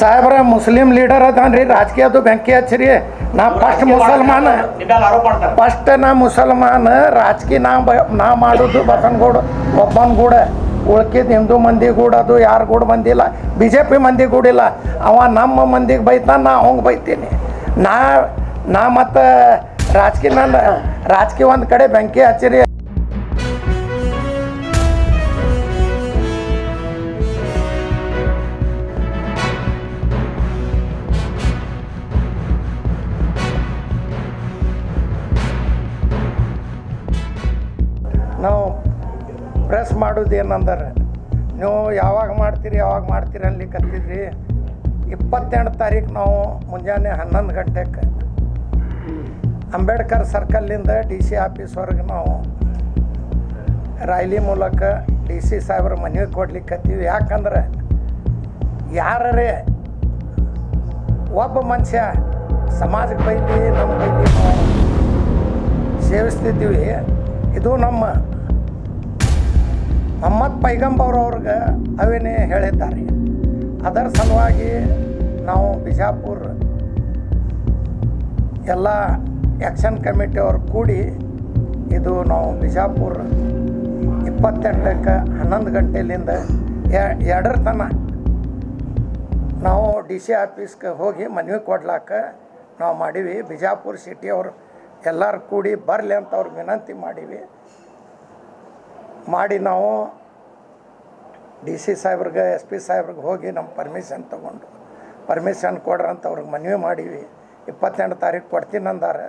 ಸಾಹೇಬ್ರ Muslim leader ಅದಾನ್ರಿ ರಾಜಕೀಯದು ಬೆಂಕಿ ಹಚ್ಚಿರಿ. ನಾ ಫಸ್ಟ್ ಮುಸಲ್ಮಾನ. ಫಸ್ಟ್ ನಾ ಮುಸಲ್ಮಾನ ರಾಜಕೀಯ ನಾ ಬ ನಾ ಮಾಡೋದು ಬಸನಗೌಡ ಒಬ್ಬನ ಉಳ್ಕಿದ್ದು ಉಳ್ಕಿದ ಹಿಂದೂ ಮಂದಿ ಕೂಡ ಅದು ಯಾರು ಕೂಡ ಬಂದಿಲ್ಲ ಬಿ ಜೆ ಪಿ ಮಂದಿ ಗೂಡಿಲ್ಲ ಅವ ನಮ್ಮ ಮಂದಿಗೆ ಬೈತಾನ ನಾ ಅವಂಗೆ ಬೈತೀನಿ. ನಾ ನಾ ಮತ್ತು ರಾಜಕೀಯ ನಾನು ರಾಜಕೀಯ ಒಂದು ಕಡೆ ಬೆಂಕಿ ಹಚ್ಚಿರಿ. ಏನಂದ್ರೆ ನೀವು ಯಾವಾಗ ಮಾಡ್ತೀರಿ ಯಾವಾಗ ಮಾಡ್ತೀರಿ ಅಲ್ಲಿ ಕತ್ತಿದ್ರಿ ಇಪ್ಪತ್ತೆಂಟು ತಾರೀಕು ನಾವು ಮುಂಜಾನೆ ಹನ್ನೊಂದು ಗಂಟೆಗೆ ಅಂಬೇಡ್ಕರ್ ಸರ್ಕಲ್ಲಿಂದ ಡಿ ಸಿ ಆಫೀಸ್ವರೆಗೆ ನಾವು ರಾಯ್ಲಿ ಮೂಲಕ ಡಿ ಸಿ ಸಾಹೇಬ್ರ ಮನವಿ ಕೊಡ್ಲಿಕ್ಕೆ ಹತ್ತೀವಿ ಯಾಕಂದ್ರೆ ಯಾರರೇ ಒಬ್ಬ ಮನುಷ್ಯ ಸಮಾಜಕ್ಕೆ ಬೈಲಿ ನಮ್ಮ ಬೈಲಿ ನಾವು ಸೇವಿಸ್ತಿದ್ದೀವಿ. ಇದು ನಮ್ಮ ಮೊಹಮ್ಮದ್ ಪೈಗಂಬರ್ ಅವ್ರಿಗೆ ಅವೇನೇ ಹೇಳಿದ್ದಾರೆ. ಅದರ ಸಲುವಾಗಿ ನಾವು ಬಿಜಾಪುರ ಎಲ್ಲ ಆ್ಯಕ್ಷನ್ ಕಮಿಟಿಯವರು ಕೂಡಿ ಇದು ನಾವು ಬಿಜಾಪುರ ಇಪ್ಪತ್ತೆಂಟಕ್ಕೆ ಹನ್ನೊಂದು ಗಂಟೆಲಿಂದ ಎರಡರ ತನಕ ನಾವು ಡಿ ಸಿ ಆಫೀಸ್ಗೆ ಹೋಗಿ ಮನವಿ ಕೊಡ್ಲಾಕ ನಾವು ಮಾಡೀವಿ. ಬಿಜಾಪುರ ಸಿಟಿಯವರು ಎಲ್ಲರೂ ಕೂಡಿ ಬರಲಿ ಅಂತ ಅವ್ರಿಗೆ ವಿನಂತಿ ಮಾಡೀವಿ. ಮಾಡಿ ನಾವು ಡಿ ಸಿ ಸಾಹೇಬ್ರಿಗೆ, ಎಸ್ ಪಿ ಸಾಹೇಬ್ರಿಗೆ ಹೋಗಿ ನಮ್ಮ ಪರ್ಮಿಷನ್ ತೊಗೊಂಡು. ಪರ್ಮಿಷನ್ ಕೊಡ್ರಿ ಅಂತ ಅವ್ರಿಗೆ ಮನವಿ ಮಾಡೀವಿ. ಇಪ್ಪತ್ತೆಂಟು ತಾರೀಕು ಕೊಡ್ತೀನಿ ಅಂದಾರೆ.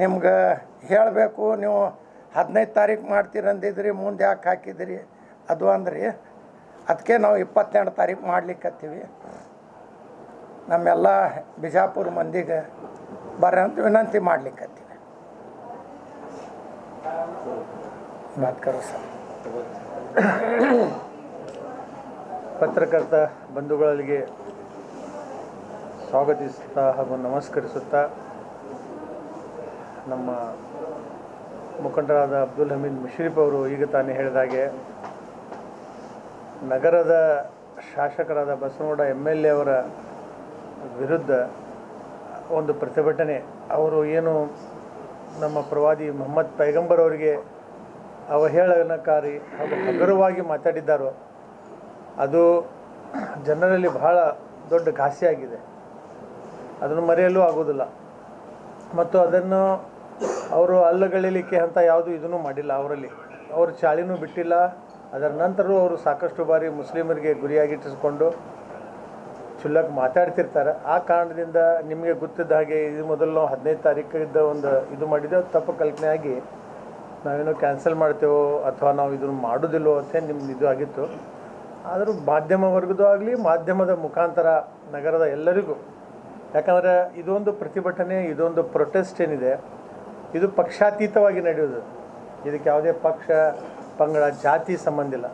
ನಿಮ್ಗೆ ಹೇಳಬೇಕು, ನೀವು ಹದಿನೈದು ತಾರೀಕು ಮಾಡ್ತೀರಿ ಅಂದಿದ್ರಿ, ಮುಂದೆ ಯಾಕೆ ಹಾಕಿದಿರಿ? ಅದು ಅಂದ್ರಿ. ಅದಕ್ಕೆ ನಾವು ಇಪ್ಪತ್ತೆಂಟು ತಾರೀಕು ಮಾಡ್ಲಿಕ್ಕತ್ತೀವಿ ನಮ್ಮೆಲ್ಲ ಬಿಜಾಪುರ ಮಂದಿಗೆ ಬರ್ರಿ ಅಂತ ವಿನಂತಿ ಮಾಡ್ಲಿಕ್ಕತ್ತೀವಿ ಬಾತ್ ಕರೋ ಸರ್ ಪತ್ರಕರ್ತ ಬಂಧುಗಳಿಗೆ ಸ್ವಾಗತಿಸುತ್ತಾ ಹಾಗೂ ನಮಸ್ಕರಿಸುತ್ತಾ ನಮ್ಮ ಮುಖಂಡರಾದ ಅಬ್ದುಲ್ ಹಮೀದ್ ಮುಷರೀಫ್ ಅವರು ಈಗ ತಾನೇ ಹೇಳಿದಾಗೆ ನಗರದ ಶಾಸಕರಾದ ಬಸನಗೌಡ ಎಂ ಎಲ್ ಎ ಅವರ ವಿರುದ್ಧ ಒಂದು ಪ್ರತಿಭಟನೆ. ಅವರು ಏನು ನಮ್ಮ ಪ್ರವಾದಿ ಮೊಹಮ್ಮದ್ ಪೈಗಂಬರ್ ಅವರಿಗೆ ಅವಹೇಳನಕಾರಿ ಹಾಗೂ ಹಗುರವಾಗಿ ಮಾತಾಡಿದ್ದಾರೋ, ಅದು ಜನರಲ್ಲಿ ಬಹಳ ದೊಡ್ಡ ಘಾಸಿಯಾಗಿದೆ ಅದನ್ನು ಮರೆಯಲು ಆಗೋದಿಲ್ಲ ಮತ್ತು ಅದನ್ನು ಅವರು ಅಲ್ಲಗಳಿಲಿಕ್ಕೆ ಅಂತ ಯಾವುದು ಇದನ್ನು ಮಾಡಿಲ್ಲ ಅವರಲ್ಲಿ. ಅವರು ಚಾಳಿನೂ ಬಿಟ್ಟಿಲ್ಲ. ಅದರ ನಂತರವೂ ಅವರು ಸಾಕಷ್ಟು ಬಾರಿ ಮುಸ್ಲಿಮರಿಗೆ ಗುರಿಯಾಗಿಟ್ಟಿಸಿಕೊಂಡು ಚುಲ್ಲಕ್ ಮಾತಾಡ್ತಿರ್ತಾರೆ. ಆ ಕಾರಣದಿಂದ ನಿಮಗೆ ಗೊತ್ತಿದ್ದ ಹಾಗೆ ಇದು ಮೊದಲು ನಾವು ಹದಿನೈದು ತಾರೀಕಿದ್ದ ಒಂದು ಇದು ಮಾಡಿದ್ದೆವು ತಪ್ಪು ಕಲ್ಪನೆ ಆಗಿ ನಾವೇನೋ ಕ್ಯಾನ್ಸಲ್ ಮಾಡ್ತೇವೋ ಅಥವಾ ನಾವು ಇದನ್ನು ಮಾಡೋದಿಲ್ಲೋ ಅಂತ ನಿಮ್ದು ಇದು ಆಗಿತ್ತು. ಆದರೂ ಮಾಧ್ಯಮ ವರ್ಗದೂ ಆಗಲಿ, ಮಾಧ್ಯಮದ ಮುಖಾಂತರ ನಗರದ ಎಲ್ಲರಿಗೂ, ಯಾಕಂದರೆ ಇದೊಂದು ಪ್ರತಿಭಟನೆ, ಇದೊಂದು ಪ್ರೊಟೆಸ್ಟ್ ಏನಿದೆ, ಇದು ಪಕ್ಷಾತೀತವಾಗಿ ನಡೆಯೋದು ಇದಕ್ಕೆ ಯಾವುದೇ ಪಕ್ಷ, ಪಂಗಡ, ಜಾತಿ ಸಂಬಂಧ ಇಲ್ಲ.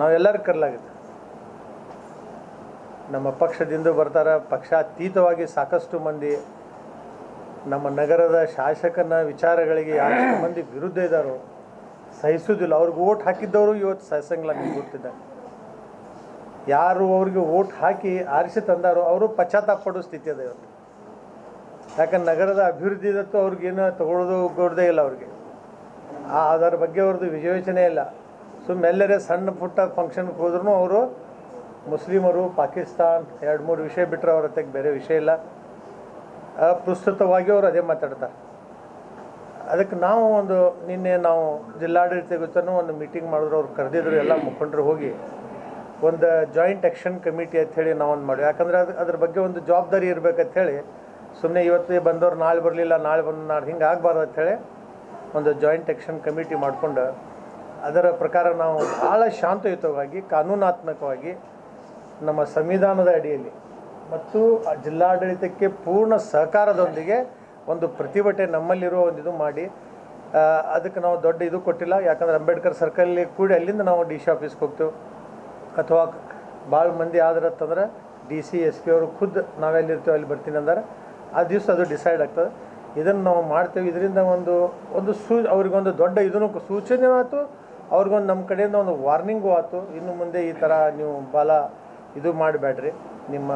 ನಾವೆಲ್ಲರೂ ಕರಲಾಗುತ್ತೆ. ನಮ್ಮ ಪಕ್ಷದಿಂದ ಬರ್ತಾರೆ, ಪಕ್ಷಾತೀತವಾಗಿ ಸಾಕಷ್ಟು ಮಂದಿ ನಮ್ಮ ನಗರದ ಶಾಸಕನ ವಿಚಾರಗಳಿಗೆ ಯಾರು ಮಂದಿ ವಿರುದ್ಧ ಇದ್ದಾರೋ ಸಹಿಸೋದಿಲ್ಲ ಅವ್ರಿಗೆ ಓಟ್ ಹಾಕಿದ್ದವರು ಇವತ್ತು ಸಹಿಸಂಗಿಲ್ಲ ನಿಮ್ಗೆ ಗೊತ್ತಿದ್ದ ಯಾರು ಅವ್ರಿಗೆ ಓಟ್ ಹಾಕಿ ಆರಿಸಿ ತಂದಾರೋ ಅವರು ಪಶ್ಚಾತ್ತಾಪ ಪಡೋ ಸ್ಥಿತಿ ಅದ ಇವತ್ತು. ಯಾಕಂದ್ರೆ ನಗರದ ಅಭಿವೃದ್ಧಿ ಇದತ್ತು ಅವ್ರಿಗೇನು ತಗೊಳ್ಳೋದು ಕೊಡದೇ ಇಲ್ಲ ಅವ್ರಿಗೆ. ಆ ಅದರ ಬಗ್ಗೆ ಅವ್ರದ್ದು ವಿಜಯೋಚನೆ ಇಲ್ಲ. ಸುಮ್ಮ ಎಲ್ಲರೇ ಸಣ್ಣ ಪುಟ್ಟ ಫಂಕ್ಷನ್ಗೆ ಹೋದ್ರೂ ಅವರು ಮುಸ್ಲಿಮರು, ಪಾಕಿಸ್ತಾನ್, ಎರಡು ಮೂರು ವಿಷಯ ಬಿಟ್ಟರೆ ಅವ್ರ ಹತ್ತಿಗೆ ಬೇರೆ ವಿಷಯ ಇಲ್ಲ. ಅಪ್ರಸ್ತುತವಾಗಿ ಅವರು ಅದೇ ಮಾತಾಡ್ತಾರೆ. ಅದಕ್ಕೆ ನಾವು ಒಂದು ನಿನ್ನೆ ನಾವು ಜಿಲ್ಲಾಡಳಿತ ಗೊತ್ತನೂ ಒಂದು ಮೀಟಿಂಗ್ ಮಾಡಿದ್ರು, ಅವ್ರು ಕರೆದಿದ್ರು, ಎಲ್ಲ ಮುಖಂಡರು ಹೋಗಿ ಒಂದು ಜಾಯಿಂಟ್ ಆ್ಯಕ್ಷನ್ ಕಮಿಟಿ ಅಂಥೇಳಿ ನಾವು ಒಂದು ಮಾಡಿ ಯಾಕಂದ್ರೆ ಅದು ಅದ್ರ ಬಗ್ಗೆ ಒಂದು ಜವಾಬ್ದಾರಿ ಇರಬೇಕಂಥೇಳಿ ಸುಮ್ಮನೆ ಇವತ್ತೇ ಬಂದವ್ರು ನಾಳೆ ಬರಲಿಲ್ಲ, ನಾಳೆ ಬಂದು ನಾಳೆ ಹಿಂಗೆ ಆಗಬಾರ್ದು ಅಂಥೇಳಿ ಒಂದು ಜಾಯಿಂಟ್ ಆ್ಯಕ್ಷನ್ ಕಮಿಟಿ ಮಾಡಿಕೊಂಡು, ಅದರ ಪ್ರಕಾರ ನಾವು ಭಾಳ ಶಾಂತಯುತವಾಗಿ, ಕಾನೂನಾತ್ಮಕವಾಗಿ ನಮ್ಮ ಸಂವಿಧಾನದ ಅಡಿಯಲ್ಲಿ ಮತ್ತು ಆ ಜಿಲ್ಲಾಡಳಿತಕ್ಕೆ ಪೂರ್ಣ ಸಹಕಾರದೊಂದಿಗೆ ಒಂದು ಪ್ರತಿಭಟನೆ ನಮ್ಮಲ್ಲಿರೋ ಒಂದು ಇದು ಮಾಡಿ ಅದಕ್ಕೆ ನಾವು ದೊಡ್ಡ ಇದು ಕೊಟ್ಟಿಲ್ಲ. ಯಾಕಂದ್ರೆ ಅಂಬೇಡ್ಕರ್ ಸರ್ಕಲ್ಲಿ ಕೂಡಿ ಅಲ್ಲಿಂದ ನಾವು ಡಿ ಸಿ ಆಫೀಸ್ಗೆ ಹೋಗ್ತೇವೆ. ಅಥವಾ ಭಾಳ ಮಂದಿ ಆದ್ರತ್ತಂದ್ರೆ ಡಿ ಸಿ, ಎಸ್ ಪಿ ಅವರು ಖುದ್ದು ನಾವೆಲ್ಲಿರ್ತೀವಿ ಅಲ್ಲಿ ಬರ್ತೀನಿ ಅಂದ್ರೆ. ಆ ದಿವಸ ಅದು ಡಿಸೈಡ್ ಆಗ್ತದೆ. ಇದನ್ನು ನಾವು ಮಾಡ್ತೇವೆ. ಇದರಿಂದ ಒಂದು ಒಂದು ಸೂ, ಅವ್ರಿಗೊಂದು ದೊಡ್ಡ ಇದನ್ನು ಸೂಚನೆ ಆಯಿತು. ಅವ್ರಿಗೊಂದು ನಮ್ಮ ಕಡೆಯಿಂದ ಒಂದು ವಾರ್ನಿಂಗು ಆಯ್ತು. ಇನ್ನು ಮುಂದೆ ಈ ಥರ ನೀವು ಬಾಲ ಇದು ಮಾಡಬೇಡ್ರಿ. ನಿಮ್ಮ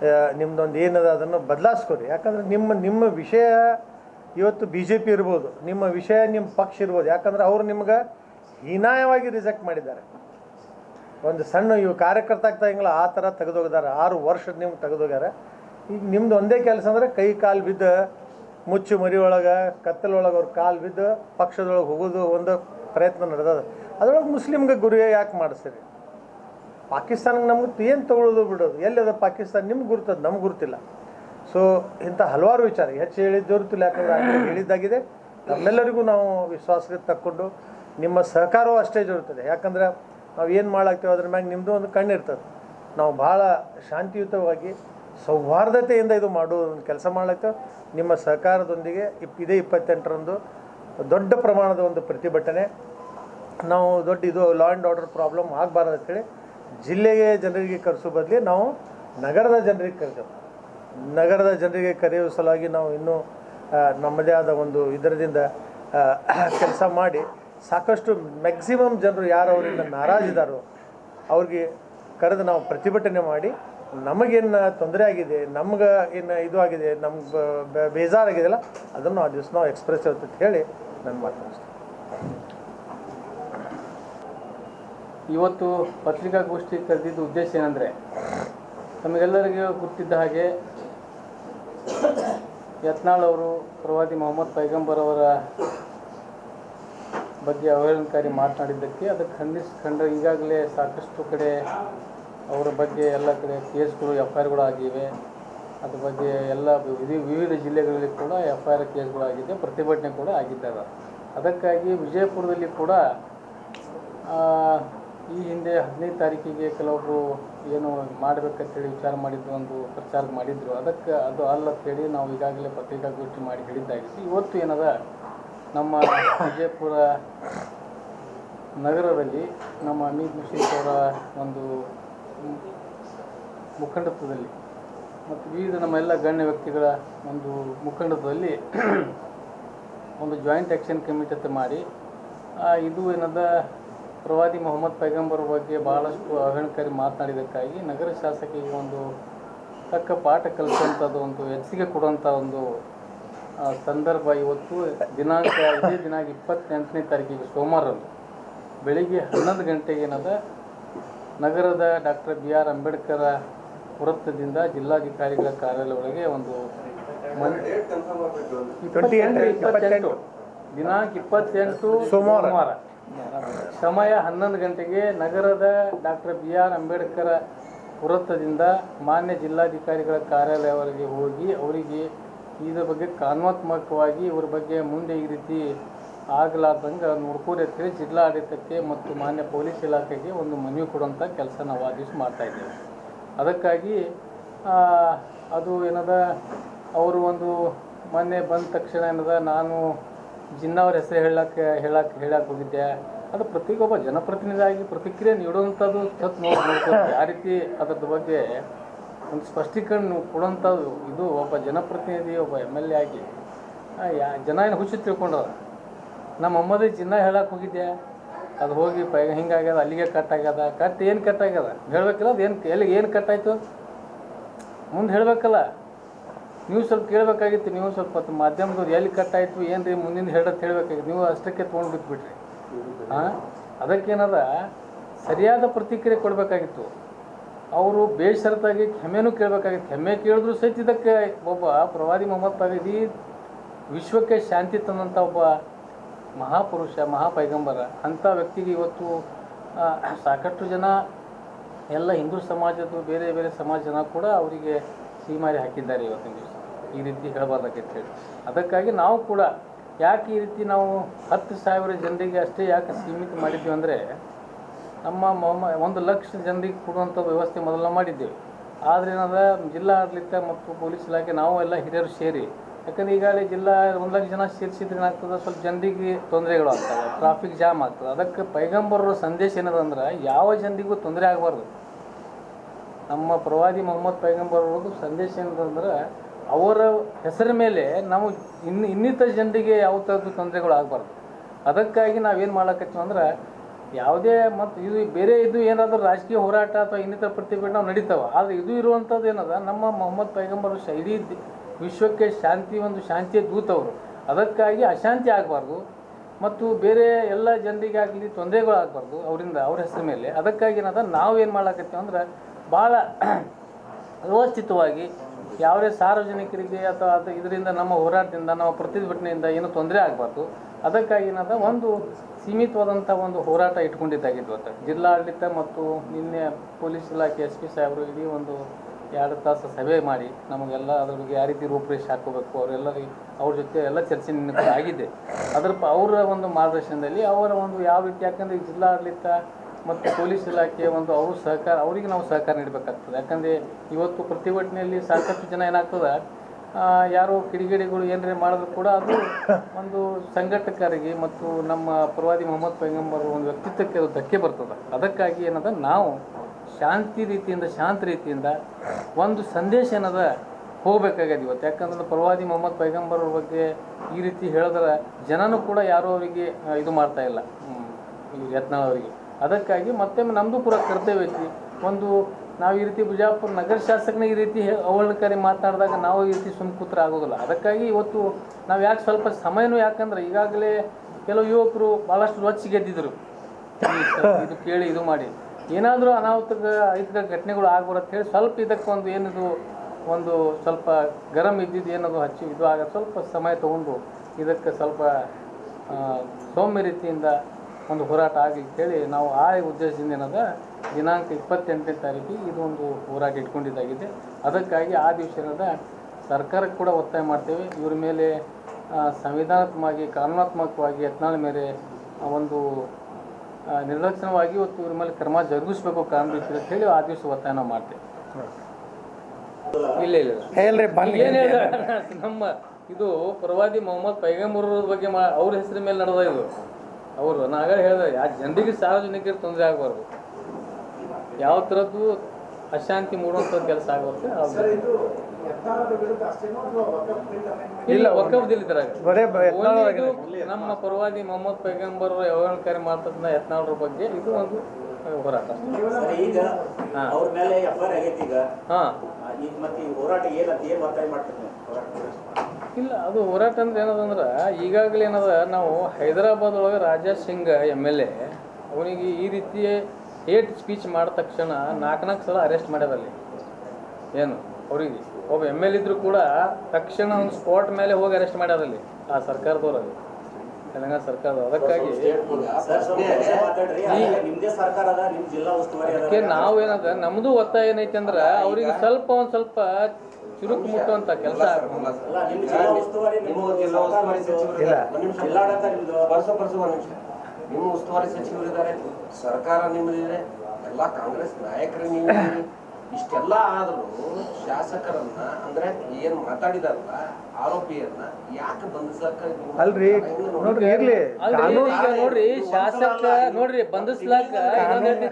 ಆ, ನಿಮ್ದೊಂದು ಏನದ ಅದನ್ನು ಬದಲಾಯಿಸ್ಕೊರಿ ಯಾಕಂದ್ರೆ ನಿಮ್ಮ ನಿಮ್ಮ ವಿಷಯ ಇವತ್ತು ಬಿ ಜೆ ಪಿ ಇರ್ಬೋದು ನಿಮ್ಮ ವಿಷಯ ನಿಮ್ಮ ಪಕ್ಷ ಇರ್ಬೋದು ಯಾಕಂದ್ರೆ ಅವರು ನಿಮ್ಗೆ ಹೀನಾಯವಾಗಿ ರಿಜೆಕ್ಟ್ ಮಾಡಿದ್ದಾರೆ. ಒಂದು ಸಣ್ಣ ಇವು ಕಾರ್ಯಕರ್ತ ಆಗ್ತಾ ಆ ಥರ ತೆಗೆದೋಗಿದ್ದಾರೆ ಆರು ವರ್ಷದ ನಿಮ್ಗೆ ತೆಗೆದೋಗ್ಯಾರ. ಈಗ ನಿಮ್ದು ಒಂದೇ ಕೆಲಸ ಅಂದರೆ ಕೈ ಕಾಲು ಬಿದ್ದು ಮುಚ್ಚು ಮರಿ ಒಳಗೆ ಕತ್ತಲೊಳಗೆ ಅವ್ರ ಕಾಲು ಬಿದ್ದು ಪಕ್ಷದೊಳಗೆ ಹೋಗೋದು ಒಂದು ಪ್ರಯತ್ನ ನಡೆದದ. ಅದರೊಳಗೆ ಮುಸ್ಲಿಮ್ಗೆ ಗುರಿ ಯಾಕೆ ಮಾಡಿಸ್ತೀರಿ ಪಾಕಿಸ್ತಾನಕ್ಕೆ ನಮ್ಗೆ ಏನು ತಗೊಳ್ಳೋದು ಬಿಡೋದು, ಎಲ್ಲಿದೆ ಪಾಕಿಸ್ತಾನ, ನಿಮ್ಗೆ ಗುರ್ತದ ನಮ್ಗೆ ಗುರುತಿಲ್ಲ. ಸೊ ಇಂಥ ಹಲವಾರು ವಿಚಾರ, ಹೆಚ್ಚು ಹೇಳಿದ್ದು ಗುರುತಿಲ್ಲ, ಯಾಕಂದ್ರೆ ಹೇಳಿದ್ದಾಗಿದೆ. ನಮ್ಮೆಲ್ಲರಿಗೂ ನಾವು ವಿಶ್ವಾಸಕ್ಕೆ ತಕ್ಕೊಂಡು, ನಿಮ್ಮ ಸಹಕಾರವೂ ಅಷ್ಟೇ ಜೊರುತ್ತದೆ ಯಾಕಂದ್ರೆ ನಾವು ಏನು ಮಾಡಾಕ್ತೇವೆ, ಅದ್ರ ಮ್ಯಾಗ ನಿಮ್ಮದು ಒಂದು ಕಣ್ಣಿರ್ತದೆ. ನಾವು ಭಾಳ ಶಾಂತಿಯುತವಾಗಿ ಸೌಹಾರ್ದತೆಯಿಂದ ಇದು ಮಾಡೋ ಒಂದು ಕೆಲಸ ಮಾಡ್ಲಾಗ್ತೇವೆ ನಿಮ್ಮ ಸಹಕಾರದೊಂದಿಗೆ ಇಪ್ ಇದೇ ಇಪ್ಪತ್ತೆಂಟರಂದು ದೊಡ್ಡ ಪ್ರಮಾಣದ ಒಂದು ಪ್ರತಿಭಟನೆ. ನಾವು ದೊಡ್ಡ ಇದು ಲಾ ಆ್ಯಂಡ್ ಆರ್ಡರ್ ಪ್ರಾಬ್ಲಮ್ ಆಗಬಾರ್ದು ಅಂತೇಳಿ ಜಿಲ್ಲೆಗೆ ಜನರಿಗೆ ಕರೆಸೋ ಬದಲಿ ನಾವು ನಗರದ ಜನರಿಗೆ ಕರೆಸೋದು. ನಗರದ ಜನರಿಗೆ ಕರೆಯುವ ಸಲುವಾಗಿ ನಾವು ಇನ್ನೂ ನಮ್ಮದೇ ಆದ ಒಂದು ಇದರದಿಂದ ಕೆಲಸ ಮಾಡಿ ಸಾಕಷ್ಟು ಮ್ಯಾಕ್ಸಿಮಮ್ ಜನರು ಯಾರು ಅವರಿಂದ ನಾರಾಜಿದಾರೋ ಅವ್ರಿಗೆ ಕರೆದು ನಾವು ಪ್ರತಿಭಟನೆ ಮಾಡಿ ನಮಗೇನು ತೊಂದರೆ ಆಗಿದೆ, ನಮ್ಗೆ ಏನು ಇದು ಆಗಿದೆ, ನಮ್ಗೆ ಬೇಜಾರಾಗಿದೆಯಲ್ಲ, ಅದನ್ನು ಆ ದಿವಸ ನಾವು ಎಕ್ಸ್ಪ್ರೆಸ್ ಅಂತ ಹೇಳಿ ನನ್ನ ಮಾತು ಇವತ್ತು ಪತ್ರಿಕಾಗೋಷ್ಠಿ ಕರೆದಿದ್ದ ಉದ್ದೇಶ ಏನಂದರೆ ನಮಗೆಲ್ಲರಿಗೂ ಗೊತ್ತಿದ್ದ ಹಾಗೆ ಯತ್ನಾಳ್ ಅವರು ಪ್ರವಾದಿ ಮೊಹಮ್ಮದ್ ಪೈಗಂಬರ್ ಅವರ ಬಗ್ಗೆ ಅವಹೇಳನಕಾರಿ ಮಾತನಾಡಿದ್ದಕ್ಕೆ ಅದಕ್ಕೆ ಖಂಡಿಸ್ಕೊಂಡು ಈಗಾಗಲೇ ಸಾಕಷ್ಟು ಕಡೆ ಅವರ ಬಗ್ಗೆ ಎಲ್ಲ ಕಡೆ ಕೇಸ್ಗಳು ಎಫ್ ಐ ಆರ್ಗಳು ಆಗಿವೆ. ಅದ್ರ ಬಗ್ಗೆ ಎಲ್ಲ ವಿಧಿ ವಿವಿಧ ಜಿಲ್ಲೆಗಳಲ್ಲಿ ಕೂಡ ಎಫ್ ಐ ಆರ್ ಕೇಸ್ಗಳಾಗಿದೆ ಪ್ರತಿಭಟನೆ ಕೂಡ ಆಗಿದ್ದಾರೆ. ಅದಕ್ಕಾಗಿ ವಿಜಯಪುರದಲ್ಲಿ ಕೂಡ ಈ ಹಿಂದೆ ಹದಿನೈದು ತಾರೀಕಿಗೆ ಕೆಲವೊಬ್ಬರು ಏನು ಮಾಡಬೇಕಂತೇಳಿ ವಿಚಾರ ಮಾಡಿದ್ದು, ಒಂದು ಪ್ರಚಾರ ಮಾಡಿದ್ರು. ಅದಕ್ಕೆ ಅದು ಅಲ್ಲ ಅಂತೇಳಿ ನಾವು ಈಗಾಗಲೇ ಪತ್ರಿಕಾಗೋಷ್ಠಿ ಮಾಡಿ ಹೇಳಿದ್ದಾಗಿತ್ತು ಇವತ್ತು ಏನದ, ನಮ್ಮ ವಿಜಯಪುರ ನಗರದಲ್ಲಿ ನಮ್ಮ ಅಮೀದ್ ಮುಷೀಫ್ ಅವರ ಒಂದು ಮುಖಂಡತ್ವದಲ್ಲಿ ಮತ್ತು ವಿವಿಧ ನಮ್ಮ ಎಲ್ಲ ಗಣ್ಯ ವ್ಯಕ್ತಿಗಳ ಒಂದು ಮುಖಂಡತ್ವದಲ್ಲಿ ಒಂದು ಜಾಯಿಂಟ್ ಆ್ಯಕ್ಷನ್ ಕಮಿಟಿ ಅಂತ ಮಾಡಿ ಇದು ಏನದ ಪ್ರವಾದಿ ಮೊಹಮ್ಮದ್ ಪೈಗಂಬರ್ ಬಗ್ಗೆ ಬಹಳಷ್ಟು ಅವಹೇಳನಕಾರಿ ಮಾತನಾಡಿದ್ದಕ್ಕಾಗಿ ನಗರ ಶಾಸಕಿಗೆ ಒಂದು ತಕ್ಕ ಪಾಠ ಕಲಿಸುವಂಥದ್ದು ಒಂದು ಹೆಚ್ಚಿಗೆ ಕೊಡುವಂಥ ಒಂದು ಸಂದರ್ಭ ಇವತ್ತು ದಿನಾಂಕ ಇದೇ ದಿನಾಂಕ ಇಪ್ಪತ್ತೆಂಟನೇ ತಾರೀಕಿಗೆ ಸೋಮವಾರ ಬೆಳಿಗ್ಗೆ ಹನ್ನೊಂದು ಗಂಟೆಗೆ ಏನದ? ನಗರದ ಡಾಕ್ಟರ್ ಬಿ ಆರ್ ಅಂಬೇಡ್ಕರ್ ವೃತ್ತದಿಂದ ಜಿಲ್ಲಾಧಿಕಾರಿಗಳ ಕಾರ್ಯಾಲಯ ಒಳಗೆ ಒಂದು ಇಪ್ಪತ್ತೆಂಟು. ದಿನಾಂಕ ಇಪ್ಪತ್ತೆಂಟು ಸೋಮವಾರ. ಸಮಯ ಹನ್ನೊಂದು ಗಂಟೆಗೆ ನಗರದ ಡಾಕ್ಟರ್ ಬಿ ಆರ್ ಅಂಬೇಡ್ಕರ್ ವೃತ್ತದಿಂದ ಮಾನ್ಯ ಜಿಲ್ಲಾಧಿಕಾರಿಗಳ ಕಾರ್ಯಾಲಯವರೆಗೆ ಹೋಗಿ ಅವರಿಗೆ ಇದರ ಬಗ್ಗೆ ಕಾನೂನಾತ್ಮಕವಾಗಿ ಇವ್ರ ಬಗ್ಗೆ ಮುಂದೆ ಈ ರೀತಿ ಆಗಲಾರ್ದಂಗೆ ನೋಡ್ಕೋರಿ ಅಂತೇಳಿ ಜಿಲ್ಲಾಡಳಿತಕ್ಕೆ ಮತ್ತು ಮಾನ್ಯ ಪೊಲೀಸ್ ಇಲಾಖೆಗೆ ಒಂದು ಮನವಿ ಕೊಡುವಂಥ ಕೆಲಸ ನಾವು ಆ ದಿವಸ ಮಾಡ್ತಾ ಇದ್ದೇವೆ ಅದಕ್ಕಾಗಿ ಅದು ಏನದ ಅವರು ಒಂದು ಮೊನ್ನೆ ಬಂದ ತಕ್ಷಣ ಏನದ ನಾನು ಜಿನ್ನವ್ರ ಹೆಸರು ಹೇಳಕ್ಕೆ ಹೇಳಕ್ಕೆ ಹೇಳಕ್ಕೆ ಹೋಗಿದ್ದೆ. ಅದು ಪ್ರತಿಯೊಬ್ಬ ಜನಪ್ರತಿನಿಧಿಯಾಗಿ ಪ್ರತಿಕ್ರಿಯೆ ನೀಡುವಂಥದ್ದು ಸತ್ ನೋಡ್ಬೋದು ಆ ರೀತಿ ಅದ್ರದ್ದು ಬಗ್ಗೆ ಒಂದು ಸ್ಪಷ್ಟೀಕರಣ ಕೊಡುವಂಥದ್ದು ಇದು ಒಬ್ಬ ಜನಪ್ರತಿನಿಧಿ, ಒಬ್ಬ ಎಂ ಎಲ್ ಎ ಆಗಿ. ಯಾ, ಜನ ಏನು ಹುಚ್ಚು ತಿಳ್ಕೊಂಡವ್ರ? ನಮ್ಮ ಅಮ್ಮದೇ ಜಿನ್ನ ಹೇಳಕ್ಕೆ ಹೋಗಿದ್ದೆ. ಅದು ಹೋಗಿ ಪ, ಹಿಂಗಾಗ್ಯದ, ಅಲ್ಲಿಗೆ ಕಟ್ ಆಗ್ಯದ. ಕಟ್ ಏನು ಕಟ್ ಆಗ್ಯದ? ಹೇಳ್ಬೇಕಲ್ಲ ಅದು ಏನು ಎಲ್ಲಿಗೆ ಏನು ಕಟ್ ಆಯಿತು? ಮುಂದೆ ಹೇಳಬೇಕಲ್ಲ. ನೀವು ಸ್ವಲ್ಪ ಕೇಳಬೇಕಾಗಿತ್ತು, ನೀವು ಸ್ವಲ್ಪ ಮಾಧ್ಯಮದವ್ರು ಎಲ್ಲಿ ಕಟ್ ಆಯಿತು ಏನು ರೀ ಮುಂದಿನ ಹೇಳೋದು ಹೇಳಬೇಕಾಗಿತ್ತು. ನೀವು ಅಷ್ಟಕ್ಕೆ ತೊಗೊಂಡು ಬಿಟ್ಬಿಟ್ರಿ. ಹಾಂ ಅದಕ್ಕೇನದ? ಸರಿಯಾದ ಪ್ರತಿಕ್ರಿಯೆ ಕೊಡಬೇಕಾಗಿತ್ತು. ಅವರು ಬೇಷರತ್ತಾಗಿ ಕ್ಷಮೆನೂ ಕೇಳಬೇಕಾಗಿತ್ತು. ಹೆಮ್ಮೆ ಕೇಳಿದ್ರು ಸಹಿತ ಇದಕ್ಕೆ ಒಬ್ಬ ಪ್ರವಾದಿ ಮೊಹಮ್ಮದ್ ಪಗದಿ ವಿಶ್ವಕ್ಕೆ ಶಾಂತಿ ತಂದಂಥ ಒಬ್ಬ ಮಹಾಪುರುಷ, ಮಹಾಪೈಗಂಬರ, ಅಂಥ ವ್ಯಕ್ತಿಗೆ ಇವತ್ತು ಸಾಕಷ್ಟು ಜನ, ಎಲ್ಲ ಹಿಂದೂ ಸಮಾಜದ್ದು, ಬೇರೆ ಬೇರೆ ಸಮಾಜ ಜನ ಕೂಡ ಅವರಿಗೆ ಸೀಮಾರಿ ಹಾಕಿದ್ದಾರೆ ಇವತ್ತಿನ ದಿವಸ. ಈ ರೀತಿ ಹೇಳಬಾರ್ದಾಗೈತೆ. ಹೇಳಿ ಅದಕ್ಕಾಗಿ ನಾವು ಕೂಡ ಯಾಕೆ ಈ ರೀತಿ ನಾವು ಹತ್ತು ಸಾವಿರ ಜನರಿಗೆ ಅಷ್ಟೇ ಯಾಕೆ ಸೀಮಿತ ಮಾಡಿದ್ವಿ ಅಂದರೆ ನಮ್ಮ ಒಂದು ಲಕ್ಷ ಜನರಿಗೆ ಕೊಡುವಂಥ ವ್ಯವಸ್ಥೆ ಮೊದಲ ಮಾಡಿದ್ದೇವೆ. ಆದರೆ ಏನದ, ಜಿಲ್ಲಾ ಆಡಳಿತ ಮತ್ತು ಪೊಲೀಸ್ ಇಲಾಖೆ ನಾವು ಎಲ್ಲ ಹಿರಿಯರು ಸೇರಿ, ಯಾಕಂದ್ರೆ ಈಗಾಗಲೇ ಜಿಲ್ಲಾ ಒಂದು ಲಕ್ಷ ಜನ ಸೇರಿಸಿದ್ರೆ ಏನಾಗ್ತದೆ, ಸ್ವಲ್ಪ ಜನರಿಗೆ ತೊಂದರೆಗಳು ಆಗ್ತವೆ ಟ್ರಾಫಿಕ್ ಜಾಮ್ ಆಗ್ತದೆ. ಅದಕ್ಕೆ ಪೈಗಂಬರರ ಸಂದೇಶ ಏನದಂದ್ರೆ ಯಾವ ಜನರಿಗೂ ತೊಂದರೆ ಆಗಬಾರ್ದು. ನಮ್ಮ ಪ್ರವಾದಿ ಮೊಹಮ್ಮದ್ ಪೈಗಂಬರ್ ಅವ್ರದ್ದು ಸಂದೇಶ ಏನಂತಂದ್ರೆ ಅವರ ಹೆಸರ ಮೇಲೆ ನಾವು ಇನ್ನು ಇನ್ನಿತರ ಜನರಿಗೆ ಯಾವ ಥರದ್ದು ತೊಂದರೆಗಳು ಆಗಬಾರ್ದು. ಅದಕ್ಕಾಗಿ ನಾವೇನು ಮಾಡ್ಲಕತ್ತೀವಿ ಅಂದ್ರೆ, ಯಾವುದೇ ಮತ್ತು ಇದು ಬೇರೆ ಇದು ಏನಾದರೂ ರಾಜಕೀಯ ಹೋರಾಟ ಅಥವಾ ಇನ್ನಿತರ ಪ್ರತಿಭಟನೆ ನಾವು ನಡೀತಾವೆ, ಆದರೆ ಇದು ಇರುವಂಥದ್ದು ಏನದ, ನಮ್ಮ ಮೊಹಮ್ಮದ್ ಪೈಗಂಬರ್ ಶ- ಇಡೀ ವಿಶ್ವಕ್ಕೆ ಶಾಂತಿ ಒಂದು ಶಾಂತಿಯ ದೂತವರು ಅದಕ್ಕಾಗಿ ಅಶಾಂತಿ ಆಗಬಾರ್ದು, ಮತ್ತು ಬೇರೆ ಎಲ್ಲ ಜನರಿಗಾಗಲಿ ತೊಂದರೆಗಳಾಗಬಾರ್ದು ಅವರಿಂದ, ಅವ್ರ ಹೆಸರು ಮೇಲೆ. ಅದಕ್ಕಾಗಿ ಏನದ ನಾವು ಏನು ಮಾಡ್ಲಾಕತ್ತೀವಿ ಅಂದ್ರೆ ಭಾಳ ವ್ಯವಸ್ಥಿತವಾಗಿ ಯಾವುದೇ ಸಾರ್ವಜನಿಕರಿಗೆ ಅಥವಾ ಅದು ಇದರಿಂದ ನಮ್ಮ ಹೋರಾಟದಿಂದ, ನಮ್ಮ ಪ್ರತಿಭಟನೆಯಿಂದ ಏನು ತೊಂದರೆ ಆಗಬಾರ್ದು. ಅದಕ್ಕಾಗಿ ಏನದ ಒಂದು ಸೀಮಿತವಾದಂಥ ಒಂದು ಹೋರಾಟ ಇಟ್ಕೊಂಡಿದ್ದಾಗಿದ್ದು ಅಂತ. ಜಿಲ್ಲಾಡಳಿತ ಮತ್ತು ನಿನ್ನೆ ಪೊಲೀಸ್ ಇಲಾಖೆ ಎಸ್ ಪಿ ಸಾಹೇಬರು ಇಡೀ ಒಂದು ಎರಡು ತಾಸು ಸಭೆ ಮಾಡಿ ನಮಗೆಲ್ಲ ಅದ್ರಿಗೆ ಯಾವ ರೀತಿ ರೂಪರೇಷೆ ಹಾಕೋಬೇಕು ಅವರೆಲ್ಲ ಅವ್ರ ಜೊತೆ ಎಲ್ಲ ಚರ್ಚೆ ನಿನ್ನೆ ಆಗಿದೆ. ಅದ್ರ ಅವರ ಒಂದು ಮಾರ್ಗದರ್ಶನದಲ್ಲಿ ಅವರ ಒಂದು ಯಾವ ರೀತಿ, ಯಾಕಂದರೆ ಜಿಲ್ಲಾಡಳಿತ ಮತ್ತು ಪೊಲೀಸ್ ಇಲಾಖೆ ಒಂದು ಅವರು ಸಹಕಾರ, ಅವರಿಗೆ ನಾವು ಸಹಕಾರ ನೀಡಬೇಕಾಗ್ತದೆ. ಯಾಕಂದರೆ ಇವತ್ತು ಪ್ರತಿಭಟನೆಯಲ್ಲಿ ಸಾಕಷ್ಟು ಜನ ಏನಾಗ್ತದೆ? ಯಾರೋ ಕಿಡಿಗೇಡಿಗಳು ಏನಾರೇ ಮಾಡಿದ್ರು ಕೂಡ ಅದು ಒಂದು ಸಂಘಟಕರಿಗೆ ಮತ್ತು ನಮ್ಮ ಪ್ರವಾದಿ ಮೊಹಮ್ಮದ್ ಪೈಗಂಬರ್ ಒಂದು ವ್ಯಕ್ತಿತ್ವಕ್ಕೆ ಅದು ಧಕ್ಕೆ ಬರ್ತದೆ. ಅದಕ್ಕಾಗಿ ಏನದ? ನಾವು ಶಾಂತಿ ರೀತಿಯಿಂದ, ಶಾಂತ ರೀತಿಯಿಂದ ಒಂದು ಸಂದೇಶ ಏನದ? ಹೋಗಬೇಕಾಗ್ಯದ ಇವತ್ತು. ಯಾಕಂದ್ರೆ ಪ್ರವಾದಿ ಮೊಹಮ್ಮದ್ ಪೈಗಂಬರ್ ಅವ್ರ ಬಗ್ಗೆ ಈ ರೀತಿ ಹೇಳಿದ್ರೆ ಜನನೂ ಕೂಡ ಯಾರೂ ಅವರಿಗೆ ಇದು ಮಾಡ್ತಾ ಇಲ್ಲ. ಯತ್ನಾಳ್ ಅವರಿಗೆ. ಅದಕ್ಕಾಗಿ ಮತ್ತೆ ನಮ್ಮದು ಕೂಡ ಕರ್ತವ್ಯ ಐತಿ ಒಂದು ನಾವು ಈ ರೀತಿ ಬಿಜಾಪುರ ನಗರ ಶಾಸಕನ ಈ ರೀತಿ ಅವಳಕಾರಿ ಮಾತಾಡಿದಾಗ ನಾವು ಈ ರೀತಿ ಸುಮ್ ಕೂತ್ರ ಆಗೋದಿಲ್ಲ. ಅದಕ್ಕಾಗಿ ಇವತ್ತು ನಾವು ಯಾಕೆ ಸ್ವಲ್ಪ ಸಮಯನೂ ಯಾಕಂದ್ರೆ ಈಗಾಗಲೇ ಕೆಲವು ಯುವಕರು ಭಾಳಷ್ಟು ರೊಚ್ಚಿ ಗೆದ್ದಿದ್ರು. ಇದು ಕೇಳಿ ಇದು ಮಾಡಿ. ಏನಾದರೂ ಅನಾಹುತ ಐತಿಕ ಘಟನೆಗಳು ಆಗ್ಬಾರದು ಹೇಳಿ ಸ್ವಲ್ಪ ಇದಕ್ಕೊಂದು ಏನಿದು ಒಂದು ಸ್ವಲ್ಪ ಗರಂ ಇದ್ದಿದ್ದು ಏನದು ಹಚ್ಚಿ ಇದು ಆಗ ಸ್ವಲ್ಪ ಸಮಯ ತಗೊಂಡು ಇದಕ್ಕೆ ಸ್ವಲ್ಪ ಸೌಮ್ಯ ರೀತಿಯಿಂದ ಒಂದು ಹೋರಾಟ ಆಗಲಿ ಅಂತೇಳಿ ನಾವು ಆ ಉದ್ದೇಶದಿಂದ ಏನದ ದಿನಾಂಕ ಇಪ್ಪತ್ತೆಂಟನೇ ತಾರೀಕಿಗೆ ಇದು ಒಂದು ಹೋರಾಟ ಇಟ್ಕೊಂಡಿದ್ದಾಗಿದೆ. ಅದಕ್ಕಾಗಿ ಆ ದಿವಸ ಏನದ ಸರ್ಕಾರಕ್ಕೆ ಕೂಡ ಒತ್ತಾಯ ಮಾಡ್ತೇವೆ. ಇವ್ರ ಮೇಲೆ ಸಂವಿಧಾನಾತ್ಮಕವಾಗಿ ಕಾನೂನಾತ್ಮಕವಾಗಿ ಯತ್ನಾಳ ಮೇಲೆ ಒಂದು ನಿರ್ಲಕ್ಷಣವಾಗಿ ನಿರ್ಲಕ್ಷ್ಯವಾಗಿ ಇವತ್ತು ಇವ್ರ ಮೇಲೆ ಕ್ರಮ ಜರುಗಿಸ್ಬೇಕು ಕಾನೂನು ರೀತಿ ಅಂತ ಹೇಳಿ ಆ ದಿವಸ ಒತ್ತಾಯ ನಾವು ಮಾಡ್ತೇವೆ. ಇಲ್ಲ ಇಲ್ಲ. ನಮ್ಮ ಇದು ಪ್ರವಾದಿ ಮೊಹಮ್ಮದ್ ಪೈಗಂಬರ್ ಬಗ್ಗೆ ಮಾ ಅವ್ರ ಹೆಸರ ಮೇಲೆ ನಡೆದ ಇದು. ಅವರು ನಾಗ ಹೇಳ್ದೆ ಯಾ ಜನರಿಗೆ ಸಾರ್ವಜನಿಕರಿಗೆ ತೊಂದರೆ ಆಗಬಾರ್ದು. ಯಾವ ಥರದ್ದು ಅಶಾಂತಿ ಮೂಡುವಂಥ ಕೆಲಸ ಆಗುತ್ತೆ ಇಲ್ಲ ಒಕ್ಕಬ್ದಿಲ್ಲ ಇದ್ರಾಗ. ನಮ್ಮ ಪರವಾದಿ ಮೊಹಮ್ಮದ್ ಪೈಗಂಬರ್ ಅವಹೇಳನಕಾರಿ ಮಾಡ್ತಕ್ಕಂಥ ಯತ್ನಾಳ್ರ ಬಗ್ಗೆ ಇದು ಒಂದು ಹೋರಾಟ. ಸರ್, ಈಗ ಅವ್ರ ಮೇಲೆ ಎಫ್ ಐ ಆಗೈತಿ ಈಗ. ಹಾ. ಇಲ್ಲ ಅದು ಹೋರಾಟ ಅಂದ್ರೆ ಏನದಂದ್ರೆ ಈಗಾಗಲೇ ಏನದ ನಾವು ಹೈದರಾಬಾದ್ ಒಳಗೆ Raja Singh M L A ಅವನಿಗೆ ಈ ರೀತಿ ಹೇಟ್ ಸ್ಪೀಚ್ ಮಾಡಿದ ತಕ್ಷಣ ನಾಲ್ಕು ನಾಲ್ಕು ಸಲ ಅರೆಸ್ಟ್ ಮಾಡ್ಯಾರಲ್ಲಿ ಏನು ಅವರಿಗೆ ಒಬ್ಬ ಎಂ ಎಲ್ ಇದ್ರು ಕೂಡ ತಕ್ಷಣ ಒಂದು ಸ್ಪಾಟ್ ಮೇಲೆ ಹೋಗಿ ಅರೆಸ್ಟ್ ಮಾಡ್ಯಾರಲ್ಲಿ ಆ ಸರ್ಕಾರದವ್ರಲ್ಲಿ ತೆಲಂಗಾಣ ಸರ್ಕಾರ ಅದಕ್ಕಾಗಿ ಅದಕ್ಕೆ ನಾವು ಏನದ ನಮ್ದು ಒತ್ತಾಯ ಏನೈತೆ ಅಂದ್ರೆ ಅವ್ರಿಗೆ ಸ್ವಲ್ಪ ಒಂದು ಸ್ವಲ್ಪ ಚುರುಕು ಮುಟ್ಟುವಂತ ಕೆಲಸ ಇದ್ದಾರೆ. ಜಿಲ್ಲಾಡಳಿತ ನಿಮ್ದು. ವರ್ಷ ವರ್ಷ ಒಂದು ನಿಮಿಷ. ನಿಮ್ಮ ಉಸ್ತುವಾರಿ ಸಚಿವರಿದ್ದಾರೆ. ಸರ್ಕಾರ ನಿಮ್ಮದಿದೆ ಎಲ್ಲ ಕಾಂಗ್ರೆಸ್ ನಾಯಕರು ನೀವು ಇಷ್ಟೆಲ್ಲ ಆದರೂ ಶಾಸಕರನ್ನ ಅಂದ್ರೆ ಏನ್ ಮಾತಾಡಿದಾರಲ್ಲ ಆರೋಪಿಯನ್ನ ಯಾಕೆ ಬಂಧಿಸಕ್ಕ ನೀವು? ಅಲ್ರಿ ನೋಡ್ರಿ ಇರ್ಲಿ. ನೋಡ್ರಿ ಶಾಸಕ ನೋಡ್ರಿ ಬಂಧಿಸ್ಲಾಕ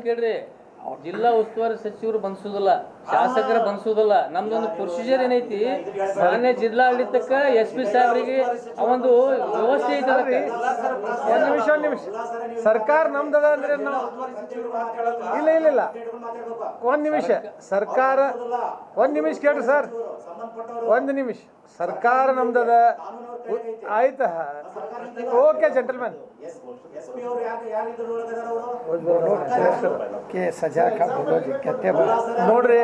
ಕೇಳ್ರಿ. ಜಿಲ್ಲಾ ಉಸ್ತುವಾರಿ ಸಚಿವರು ಬನ್ಸೋದಿಲ್ಲ ಶಾಸಕರು ಬನ್ಸೋದಿಲ್ಲ ನಮ್ದೊಂದು ಪ್ರೊಸೀಜರ್ ಏನೈತಿ? ಮಾನ್ಯ ಜಿಲ್ಲಾಡಳಿತಕ್ಕ ಎಸ್ ಪಿ ಸಾಹೇಬರಿಗೆ ಒಂದು ವ್ಯವಸ್ಥೆ ಐತೆ ಅದಕ್ಕೆ. ನಿಮಿಷ, ಒಂದ್ ನಿಮಿಷ. ಸರ್ಕಾರ ನಮ್ದದ ಅಂದ್ರೆ ಇಲ್ಲ ಇಲ್ಲ ಇಲ್ಲ. ಒಂದ್ ನಿಮಿಷ. ಸರ್ಕಾರ, ಒಂದ್ ನಿಮಿಷ ಕೇಳ್ರಿ ಸರ್. ಒಂದ್ ನಿಮಿಷ. ಸರ್ಕಾರ ನಮ್ದದ ಆಯ್ತ? ಓಕೆ ಜೆಂಟಲ್ಮ್ಯಾನ್ ನೋಡ್ರಿ.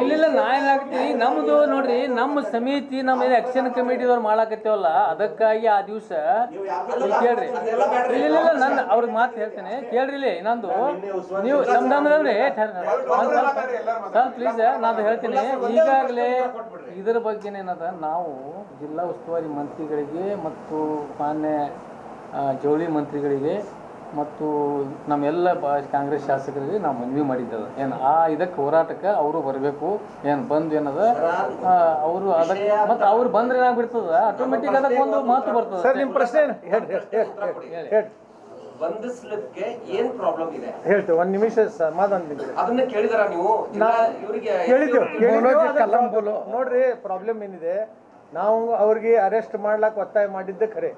ಇಲ್ಲಿಲ್ಲ ನಾ ಏನಾಗ್ತೀನಿ ನಮ್ದು ನೋಡ್ರಿ ನಮ್ಮ ಸಮಿತಿ ನಮ್ಮ ಏನು ಆಕ್ಷನ್ ಕಮಿಟಿದವ್ರು ಮಾಡಾಕತ್ತೇವಲ್ಲ ಅದಕ್ಕಾಗಿ ಆ ದಿವಸ ಕೇಳ್ರಿ. ಇಲ್ಲಿಲ್ಲ ನನ್ನ ಅವ್ರಿಗೆ ಮಾತು ಹೇಳ್ತೇನೆ. ಕೇಳ್ರಿ ಇಲ್ಲಿ ಇನ್ನೊಂದು ನೀವು ನಮ್ದಮ್ರಿ ಪ್ಲೀಸ್ ನಾನು ಹೇಳ್ತೀನಿ. ಈಗಾಗಲೇ ಇದ್ರ ಬಗ್ಗೆ ಏನದ? ನಾವು ಜಿಲ್ಲಾ ಉಸ್ತುವಾರಿ ಮಂತ್ರಿಗಳಿಗೆ ಮತ್ತು ಮಾನ್ಯ ಜವಳಿ ಮಂತ್ರಿಗಳಿಗೆ ಮತ್ತು ನಮ್ಮೆಲ್ಲ ಬಾ ಕಾಂಗ್ರೆಸ್ ಶಾಸಕರಿಗೆ ನಾವು ಮನವಿ ಮಾಡಿದ್ದದ. ಏನು ಆ ಇದಕ್ಕೆ ಹೋರಾಟಕ್ಕೆ ಅವರು ಬರಬೇಕು. ಏನು ಬಂದು ಏನದ? ಅವರು ಅದಕ್ಕೆ ಮತ್ತು ಅವ್ರು ಬಂದ್ರೆ ಏನಾಗ್ಬಿಡ್ತದ? ಆಟೋಮೆಟಿಕ್ ಅದಕ್ಕೆ ಒಂದು ಮಾತು ಬರ್ತದೆ. ಬಂಧಿಸ್ಲಿಕ್ಕೆ ಏನ್ ಪ್ರಾಬ್ಲಮ್ ಇದೆ? ಹೇಳ್ತೇವೆ ಒಂದ್ ನಿಮಿಷ ಸಮಾಧಾನ ನಿಂತ್ರಿ. ಅದನ್ನ ಕೇಳಿದಾರ ನೀವು? ಇವರಿಗೆ ಕೇಳಿದ್ದೇವೆ ನೋಡ್ರಿ ಪ್ರಾಬ್ಲಮ್ ಏನಿದೆ? ನಾವು ಅವ್ರಿಗೆ ಅರೆಸ್ಟ್ ಮಾಡ್ಲಾಕ ಒತ್ತಾಯ ಮಾಡಿದ್ದೆ ಖರೆ.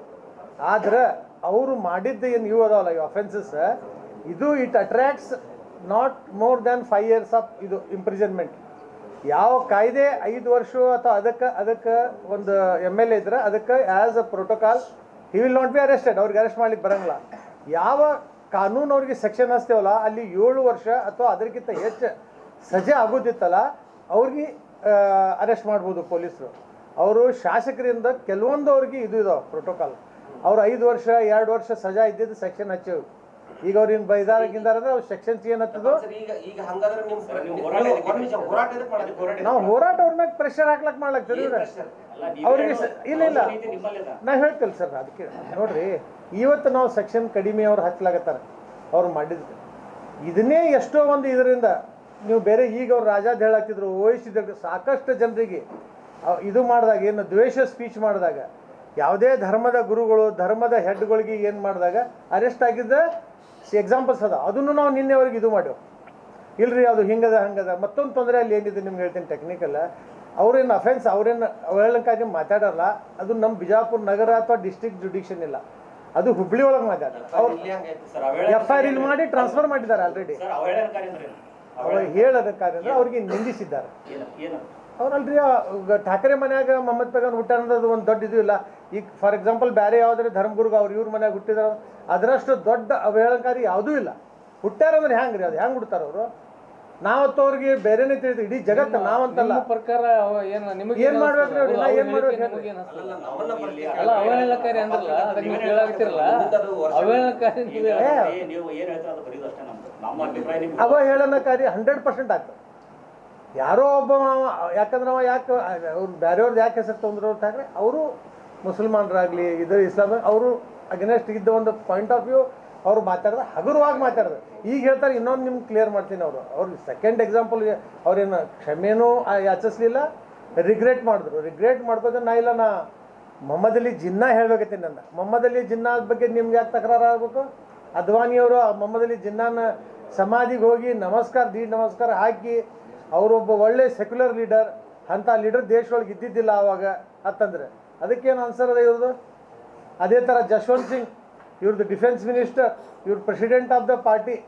ಆದ್ರೆ ಅವರು ಮಾಡಿದ್ದ ಏನು ಇವು ಅದಾವಲ್ಲ ಈ ಅಫೆನ್ಸಸ್ ಇದು it attracts not more than five years of ಇದು ಇಂಪ್ರಿಸನ್ಮೆಂಟ್ ಯಾವ ಕಾಯ್ದೆ ಐದು ವರ್ಷ ಅಥವಾ ಅದಕ್ಕೆ ಅದಕ್ಕೆ ಒಂದು ಎಂ ಎಲ್ ಎ ಇದ್ರೆ ಅದಕ್ಕೆ as a protocol he will not be arrested ಅವ್ರಿಗೆ ಅರೆಸ್ಟ್ ಮಾಡ್ಲಿಕ್ಕೆ ಬರಂಗಿಲ್ಲ. ಯಾವ ಕಾನೂನು ಅವ್ರಿಗೆ ಸೆಕ್ಷನ್ ಹಚ್ತೇವಲ್ಲ ಅಲ್ಲಿ ಏಳು ವರ್ಷ ಅಥವಾ ಅದಕ್ಕಿಂತ ಹೆಚ್ಚು ಸಜೆ ಆಗೋದಿತ್ತಲ್ಲ ಅವ್ರಿಗೆ ಅರೆಸ್ಟ್ ಮಾಡ್ಬೋದು ಪೊಲೀಸರು. ಅವರು ಶಾಸಕರಿಂದ ಕೆಲವೊಂದು ಅವ್ರಿಗೆ ಇದು ಇದಾವೆ ಪ್ರೋಟೋಕಾಲ್ ಅವ್ರು ಐದು ವರ್ಷ ಎರಡು ವರ್ಷ ಸಜಾ ಇದ್ದಿದ್ದು ಸೆಕ್ಷನ್ ಹಚ್ಚೇವು. ಈಗ ಅವ್ರಿನ್ ಬೈದಾರ ಗಿಂದಾರ ಅಂದ್ರೆ ಅವ್ರು ಸೆಕ್ಷನ್ಸ್ ಏನು ಹತ್ತದು? ಸರ್ ಈಗ ಈಗ ಹಂಗಾದ್ರೆ ನೀವು ಹೋರಾಟ ಅವ್ರ ಮ್ಯಾಗ ಪ್ರೆಷರ್ ಹಾಕ್ಲಕ್ ಮಾಡ್ಲಾಕ್ತೀವಿ ಏನ್ ಅವ್ರಿಗೆ ಸ- ಇಲ್ಲ ಇಲ್ಲ. ನಾ ಹೇಳ್ತೇನೆ ಸರ್ ಅದಕ್ಕೆ ನೋಡ್ರಿ. ಇವತ್ತು ನಾವು ಸೆಕ್ಷನ್ ಕಡಿಮೆ ಅವ್ರು ಹಚ್ಚಲಾಗತ್ತಾರೆ ಅವ್ರು ಮಾಡಿದ್ರು ಇದನ್ನೇ ಎಷ್ಟೋ ಒಂದು ಇದರಿಂದ ನೀವು ಬೇರೆ ಈಗ ಅವ್ರು ರಾಜಾದ್ ಹೇಳಾಕ್ತಿದ್ರು ವಹಿಸಿದಾಗ ಸಾಕಷ್ಟು ಜನರಿಗೆ ಇದು ಮಾಡಿದಾಗ, ಏನು ದ್ವೇಷ ಸ್ಪೀಚ್ ಮಾಡಿದಾಗ, ಯಾವುದೇ ಧರ್ಮದ ಗುರುಗಳು, ಧರ್ಮದ ಹೆಡ್ಗಳಿಗೆ ಏನು ಮಾಡಿದಾಗ ಅರೆಸ್ಟ್ ಆಗಿದ್ದ ಎಕ್ಸಾಂಪಲ್ಸ್ ಅದ. ಅದನ್ನು ನಾವು ನಿನ್ನೆವರೆಗೆ ಇದು ಮಾಡ್ಯವು. ಇಲ್ರಿ, ಅದು ಹಿಂಗದ, ಹಂಗದ. ಮತ್ತೊಂದು ತೊಂದರೆ ಅಲ್ಲಿ ಏನಿದೆ ನಿಮ್ಗೆ ಹೇಳ್ತೀನಿ ಟೆಕ್ನಿಕಲ್ ಅವ್ರೇನು ಅಫೆನ್ಸ್ ಅವ್ರೇನು ಹೇಳಕ್ಕಾಗಿ ಮಾತಾಡಲ್ಲ. ಅದು ನಮ್ಮ ಬಿಜಾಪುರ ನಗರ ಅಥವಾ ಡಿಸ್ಟ್ರಿಕ್ಟ್ ಜುಡಿಷನ್ ಇಲ್ಲ. ಅದು ಹುಬ್ಳಿ ಒಳಗೆ ಎಫ್ ಐ ಆರ್ ಇಲ್ಲಿ ಮಾಡಿ ಟ್ರಾನ್ಸ್ಫರ್ ಮಾಡಿದ್ದಾರೆ ಆಲ್ರೆಡಿ ಹೇಳದ ಅಂದ್ರೆ? ಅವ್ರು ಅಂದ್ರೆ ಅವ್ರಿಗೆ ನಿಂದಿಸಿದ್ದಾರೆ. ಅವ್ರಲ್ರಿ ಠಾಕರೆ ಮನ್ಯಾಗ ಮೊಹಮ್ಮದ್ ಹುಟ್ಟಾರ ಹುಟ್ಟಾನದು ಒಂದು ದೊಡ್ಡ ಇದು ಇಲ್ಲ. ಈಗ ಫಾರ್ ಎಕ್ಸಾಂಪಲ್ ಬೇರೆ ಯಾವ್ದಾರೆ ಧರ್ಮಗುರ್ಗ ಅವ್ರು ಇವ್ರ ಮನ್ಯಾಗ ಹುಟ್ಟಿದಾರ ಅದರಷ್ಟು ದೊಡ್ಡ ಅವಹೇಳನಕಾರಿ ಯಾವುದೂ ಇಲ್ಲ. ಹುಟ್ಟಾರಂದ್ರೆ ಹೆಂಗ್ರಿ? ಅದು ಹೆಂಗ್ ಹುಡ್ತಾರ ಅವರು? ನಾವತ್ತು ಅವ್ರಿಗೆ ಬೇರೆನೇ ತಿಳಿದು ಇಡೀ ಜಗತ್ತ ನಾವಂತಲ್ಲ. ನಿಮ್ಮ ಪ್ರಕಾರ ಅವ ಏನ್ ನಿಮಗೆ ಏನ್ ಮಾಡ್ಬೇಕು ನೋಡಿ, ನಾ ಏನ್ ಮಾಡ್ಬೇಕು ಅಲ್ಲ, ಅವಹೇಳನಕಾರಿ ಅಂದ್ರಲ್ಲ ಅದಕ್ಕೆ ನೀವು ಕೇಳಾಗ್ತಿರಲ್ಲ ಮುಂದದು ಅವಹೇಳನಕಾರಿ ನೀವು ಏನು ಹೇಳ್ತೀರ ಅದು ಬರೀದು ಅಷ್ಟೇ ನಮ್ದು. ನಮ್ಮ ಅಭಿಪ್ರಾಯ ನಿಮ್ಗೆ. ಅವಹೇಳನಕಾರಿ ಹಂಡ್ರೆಡ್ ಪರ್ಸೆಂಟ್ ಆಗ್ತದೆ ಯಾರೋ ಒಬ್ಬ ಯಾಕಂದ್ರೆ ಅವ ಯಾಕೆ ಅವ್ರು ಬೇರೆಯವ್ರದ್ದು ಯಾಕೆ ಹೆಸರು ತೊಂದ್ರೆ ಠಾಕ್ರೆ ಅವರು ಮುಸಲ್ಮಾನರಾಗಲಿ ಇದು ಇಸ್ಲಾಮ್ ಅವರು ಅಗೇನೆಸ್ಟ್ ಇದ್ದ ಒಂದು ಪಾಯಿಂಟ್ ಆಫ್ ವ್ಯೂ ಅವ್ರು ಮಾತಾಡಿದ್ರೆ ಹಗುರವಾಗಿ ಮಾತಾಡಿದ್ರು ಈಗ ಹೇಳ್ತಾರೆ, ಇನ್ನೊಂದು ನಿಮ್ಗೆ ಕ್ಲಿಯರ್ ಮಾಡ್ತೀನಿ ಅವರು. ಅವ್ರು ಸೆಕೆಂಡ್ ಎಕ್ಸಾಂಪಲ್ ಅವ್ರೇನು ಕ್ಷಮೆನೂ ಯಾಚಿಸ್ಲಿಲ್ಲ ರಿಗ್ರೆಟ್ ಮಾಡಿದ್ರು. ರಿಗ್ರೆಟ್ ಮಾಡ್ಕೋದ್ರೆ ನಾ ಇಲ್ಲ, ನಾ ಮೊಹಮ್ಮದ್ ಅಲಿ ಜಿನ್ನಾ ಹೇಳ್ಬೇಕತ್ತೀನಿ ನನ್ನ ಮೊಹಮ್ಮದ್ ಅಲಿ ಜಿನ್ನಾ ಬಗ್ಗೆ ನಿಮ್ಗೆ ಯಾಕೆ ತಕರಾರು ಆಗಬೇಕು? ಅದ್ವಾನಿಯವರು ಮೊಹಮ್ಮದ್ ಅಲಿ ಜಿನ್ನಾನ ಸಮಾಧಿಗೆ ಹೋಗಿ ನಮಸ್ಕಾರ ದಿ ನಮಸ್ಕಾರ ಹಾಕಿ ಅವರೊಬ್ಬ ಒಳ್ಳೆ ಸೆಕ್ಯುಲರ್ ಲೀಡರ್ ಅಂಥ ಲೀಡರ್ ದೇಶದೊಳಗೆ ಇದ್ದಿದ್ದಿಲ್ಲ ಆವಾಗ ಅಂತಂದ್ರೆ ಅದಕ್ಕೇನು ಆನ್ಸರ್ ಅದ ಇವ್ರದ್ದು ಅದೇ ಥರ ಜಶ್ವಂತ್ ಸಿಂಗ್ ಇವ್ರದ್ದು ಡಿಫೆನ್ಸ್ ಮಿನಿಸ್ಟರ್ ಇವ್ರ president of the party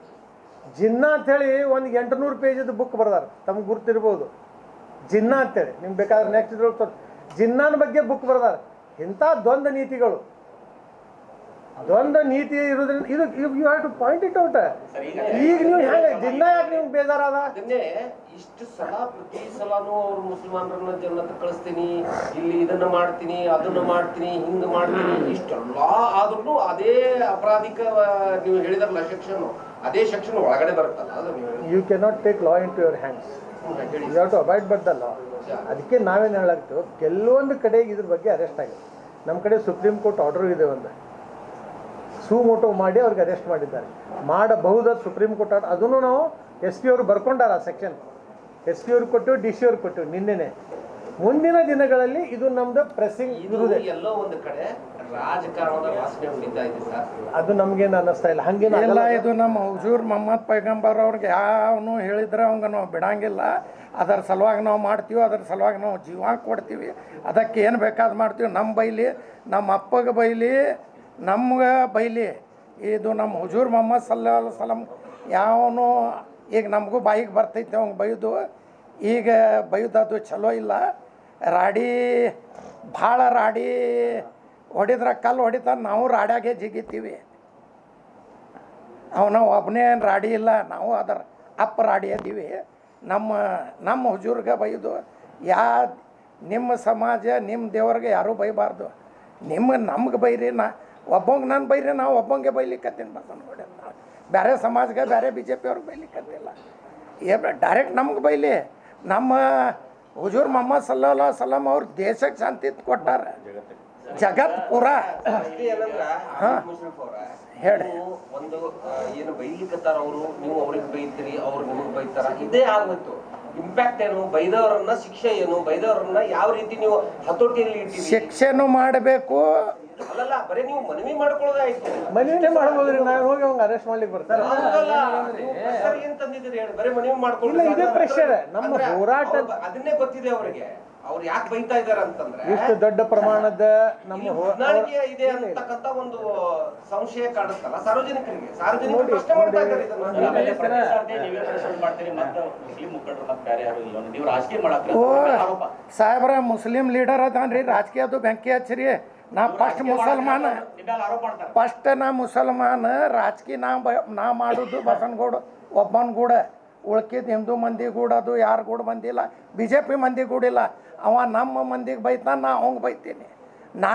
Jinnah ಅಂಥೇಳಿ ಒಂದು ಎಂಟುನೂರು ಪೇಜದ ಬುಕ್ ಬರ್ದಾರೆ, ತಮ್ಗೆ ಗುರ್ತಿರ್ಬೋದು. ಜಿನ್ನಾ ಅಂತೇಳಿ, ನಿಮ್ಗೆ ಬೇಕಾದ್ರೆ ನೆಕ್ಸ್ಟ್ ಇದ್ರೊಳಗೆ ಜಿನ್ನಾನ ಬಗ್ಗೆ ಬುಕ್ ಬರ್ದಾರೆ. ಇಂಥ ದ್ವಂದ್ವ ನೀತಿಗಳು. ದ್ವಂದ್ವ ನೀತಿ ಇರೋದ್ರಿಂದ ಇದು you have to point it out ಈಗ ನೀವು ಹೆಂಗೆ ದಿನ ಯಾಕೆ ನಿಮ್ಗೆ ಬೇಜಾರಾದ? ಇಷ್ಟು ಸಲ ಪ್ರತಿ ಸಲನೂ ಅವ್ರು ಮುಸಲ್ಮಾನರನ್ನ ಜನ್ನತ್ ಕಳಿಸ್ತೀನಿ ಇಲ್ಲಿ ಇದನ್ನ ಮಾಡ್ತೀನಿ ಅದನ್ನ ಮಾಡ್ತೀನಿ ಹಿಂಗ ಮಾಡ್ತೀನಿ ಇಷ್ಟೆಲ್ಲ ಆದ್ರೂ ಅದೇ ಅಪರಾಧಿಕ ನೀವು ಹೇಳಿದ್ರಲ್ಲ ಸೆಕ್ಷನ್ ಅದೇ ಸೆಕ್ಷನ್ ಒಳಗಡೆ ಬರುತ್ತಲ್ಲ ಅದು you cannot take law into your hands you have to avoid but the law ಅದಕ್ಕೆ ನಾವೇನು ಹೇಳಾಗ್ತೀವಿ ಕೆಲವೊಂದು ಕಡೆ ಇದ್ರ ಬಗ್ಗೆ ಅರೆಸ್ಟ್ ಆಗಿದೆ. ನಮ್ಮ ಕಡೆ ಸುಪ್ರೀಂ ಕೋರ್ಟ್ ಆರ್ಡರ್ ಇದೆ ಒಂದು. ಸುಮೋಟೋ ಮಾಡಿ ಅವ್ರಿಗೆ ಅರೆಸ್ಟ್ ಮಾಡಿದ್ದಾರೆ. ಮಾಡಬಹುದಾದ ಸುಪ್ರೀಂ ಕೋರ್ಟ್ ಆರ್ಡರ್ ಅದನ್ನು ನಾವು ಎಸ್ ಪಿ ಅವರು ಬರ್ಕೊಂಡಾರ ಸೆಕ್ಷನ್ ಎಸ್ ಪಿ ಅವ್ರು ಕೊಟ್ಟು ಡಿ ಸಿ ಅವ್ರು ಕೊಟ್ಟು ನಿನ್ನೆನೆ. ಮುಂದಿನ ದಿನಗಳಲ್ಲಿ ಇದು ನಮ್ದು ಪ್ರೆಸ್ಸಿಂಗ್ ಎಲ್ಲೋ ಒಂದು ಕಡೆ ರಾಜಕಾರಣದ ವಾಸನೆ ಹೊಡಿತಾ ಇದೆ ಸರ್. ಅದು ನಮ್ಗೇನು ಅನ್ನಿಸ್ತಾ ಇಲ್ಲ. ಹಂಗೇನು ಇಲ್ಲ ಇದು ನಮ್ಮ ಹುಜೂರ್ ಮೊಹಮ್ಮದ್ ಪೈಗಂಬರ್ ಅವ್ರಿಗೆ ಯಾವನು ಹೇಳಿದ್ರೆ ಅವಂಗ ನಾವು ಬಿಡಂಗಿಲ್ಲ. ಅದರ ಸಲುವಾಗಿ ನಾವು ಮಾಡ್ತೀವಿ ಅದರ ಸಲುವಾಗಿ ನಾವು ಜೀವ ಕೊಡ್ತೀವಿ. ಅದಕ್ಕೆ ಏನು ಬೇಕಾದ್ ಮಾಡ್ತೀವಿ? ನಮ್ಮ ಬೈಲಿ ನಮ್ಮ ಅಪ್ಪಗೆ ಬೈಲಿ ನಮ್ಗೆ ಬೈಲಿ, ಇದು ನಮ್ಮ ಹುಜೂರ್ ಮೊಹಮ್ಮದ್ ಸಲ್ಲ ಸಲಂ ಯಾವನು ಈಗ ನಮಗೂ ಬಾಯಿಗೆ ಬರ್ತೈತೆ ಅವ್ನು ಬೈದು ಈಗ ಬೈದದು ಚಲೋ ಇಲ್ಲ. ರಾಡಿ, ಭಾಳ ರಾಡಿ ಹೊಡಿದ್ರೆ ಕಲ್ಲು ಹೊಡಿತ ನಾವು ರಾಡ್ಯಾಗೆ ಜಿಗಿತೀವಿ. ಅವನ ಒಬ್ಬನೇ ರಾಡಿ ಇಲ್ಲ, ನಾವು ಅದರ ಅಪ್ಪ ರಾಡಿ ಅದೀವಿ. ನಮ್ಮ ನಮ್ಮ ಹುಜೂರ್ಗೆ ಬೈದು ಯಾ ನಿಮ್ಮ ಸಮಾಜ, ನಿಮ್ಮ ದೇವ್ರಿಗೆ ಯಾರೂ ಬೈಬಾರ್ದು. ನಿಮ್ಮ ನಮ್ಗೆ ಬೈರಿ ನಾ ಒಬ್ಬಂಗೆ ನಾನು ಬೈರಿ ನಾವು ಒಬ್ಬಂಗೆ ಬೈಲಿಕ್ಕತ್ತೀನಿ ಬಸವನ ನೋಡಿ ಬೇರೆ ಸಮಾಜಕ್ಕೆ ಬೇರೆ ಬಿ ಜೆ ಪಿ ಅವ್ರಿಗೆ ಬೈಲಿಕ್ಕತ್ತಿಲ್ಲ. ಏ ಡೈರೆಕ್ಟ್ ನಮ್ಗೆ ಬೈಲಿ. ನಮ್ಮ ಹುಜೂರ್ ಮೊಹಮ್ಮದ್ ಸಲ್ಲಾ ಸಲಾಮ್ ಅವ್ರು ದೇಶಕ್ಕೆ ಶಾಂತಿ ಕೊಟ್ಟಾರ. ಜಗತ್ ಪುರ. ಹೇಳಿ. ಒಂದು ಏನು ಬೈಲಿಕತ್ತಾರ ಅವರು ನೀವು ಅವ್ರಿಗೆ ಬೈತೀರಿ ಅವ್ರು ನಿಮಗೆ ಬೈತಾರ ಇದೇ ಆಗೋಯ್ತು. ಇಂಪ್ಯಾಕ್ಟ್ ಏನು? ಬೈದವರನ್ನ ಶಿಕ್ಷೆ ಏನು? ಬೈದವರನ್ನ ಯಾವ ರೀತಿ ನೀವು ಹತೋಟಿಯಲ್ಲಿ ಶಿಕ್ಷೆನೂ ಮಾಡಬೇಕು ಅಲ್ಲಲ್ಲ ಬರೀ ನೀವು ಮನವಿ ಮಾಡ್ಕೊಳ್ಳೋದಾಯ್ತು ಮನೆಯೇ ಮಾಡ್ಬೋದ್ರಿ ನಾನು ಹೋಗಿ ಅವಂಗ ಅರೆಸ್ಟ್ ಮಾಡ್ಲಿಕ್ಕೆ ಬರ್ತಾರೆ ಏನ್ ತಂದಿದ್ದೀರಿ ಹೇಳಿ? ಬರೀ ಮನವಿ ಮಾಡ್ಕೊಳ್ಳಿ ಇಲ್ಲ, ಇದೇ ಪ್ರೆಷರ್ ನಮ್ಮ ಹೋರಾಟ- ಅದನ್ನೇ ಗೊತ್ತಿದೆ ಅವರಿಗೆ. ಅವ್ರು ಯಾಕೆ ಬೈತಾ ಇದಾರೆ ಅಂತಂದ್ರೆ ಇಷ್ಟು ದೊಡ್ಡ ಪ್ರಮಾಣದ ನಮ್ಮ ಹೊಂದಾಣಿಕೆ ಇದೆ ಅಂತಕ್ಕಂತ ಒಂದು ಸಂಶಯ ಕಾಡುತ್ತಲ್ಲ ಸಾರ್ವಜನಿಕರಿಗೆ. ಸಾರ್ವಜನಿಕರು ಪ್ರಶ್ನೆ ಮಾಡ್ತಾ ಇದ್ದಾರೆ ಇದನ್ನ. ಸಾಹೇಬ್ರ ಮುಸ್ಲಿಂ ಲೀಡರ್ ಅದಾನ್ರಿ. ರಾಜಕೀಯದ್ದು ಬೆಂಕಿ ಹಚ್ಚಿರಿ. ನಾ ಫಸ್ಟ್ ಮುಸಲ್ಮಾನ ಫಸ್ಟ್ ನಾ ಮುಸಲ್ಮಾನ ರಾಜಕೀಯ ನಾ ಬ ನಾ ಮಾಡೋದು ಬಸನಗೌಡ ಒಬ್ಬನ ಗೂಡ ಉಳ್ಕಿದ ಹಿಂದೂ ಮಂದಿ ಗೂಡ ಅದು ಯಾರು ಕೂಡ ಬಂದಿಲ್ಲ ಬಿ ಜೆ ಪಿ ಮಂದಿ ಗೂಡಿಲ್ಲ ಅವ ನಮ್ಮ ಮಂದಿಗೆ ಬೈತಾನ ನಾ ಅವಂಗೆ ಬೈತೀನಿ ನಾ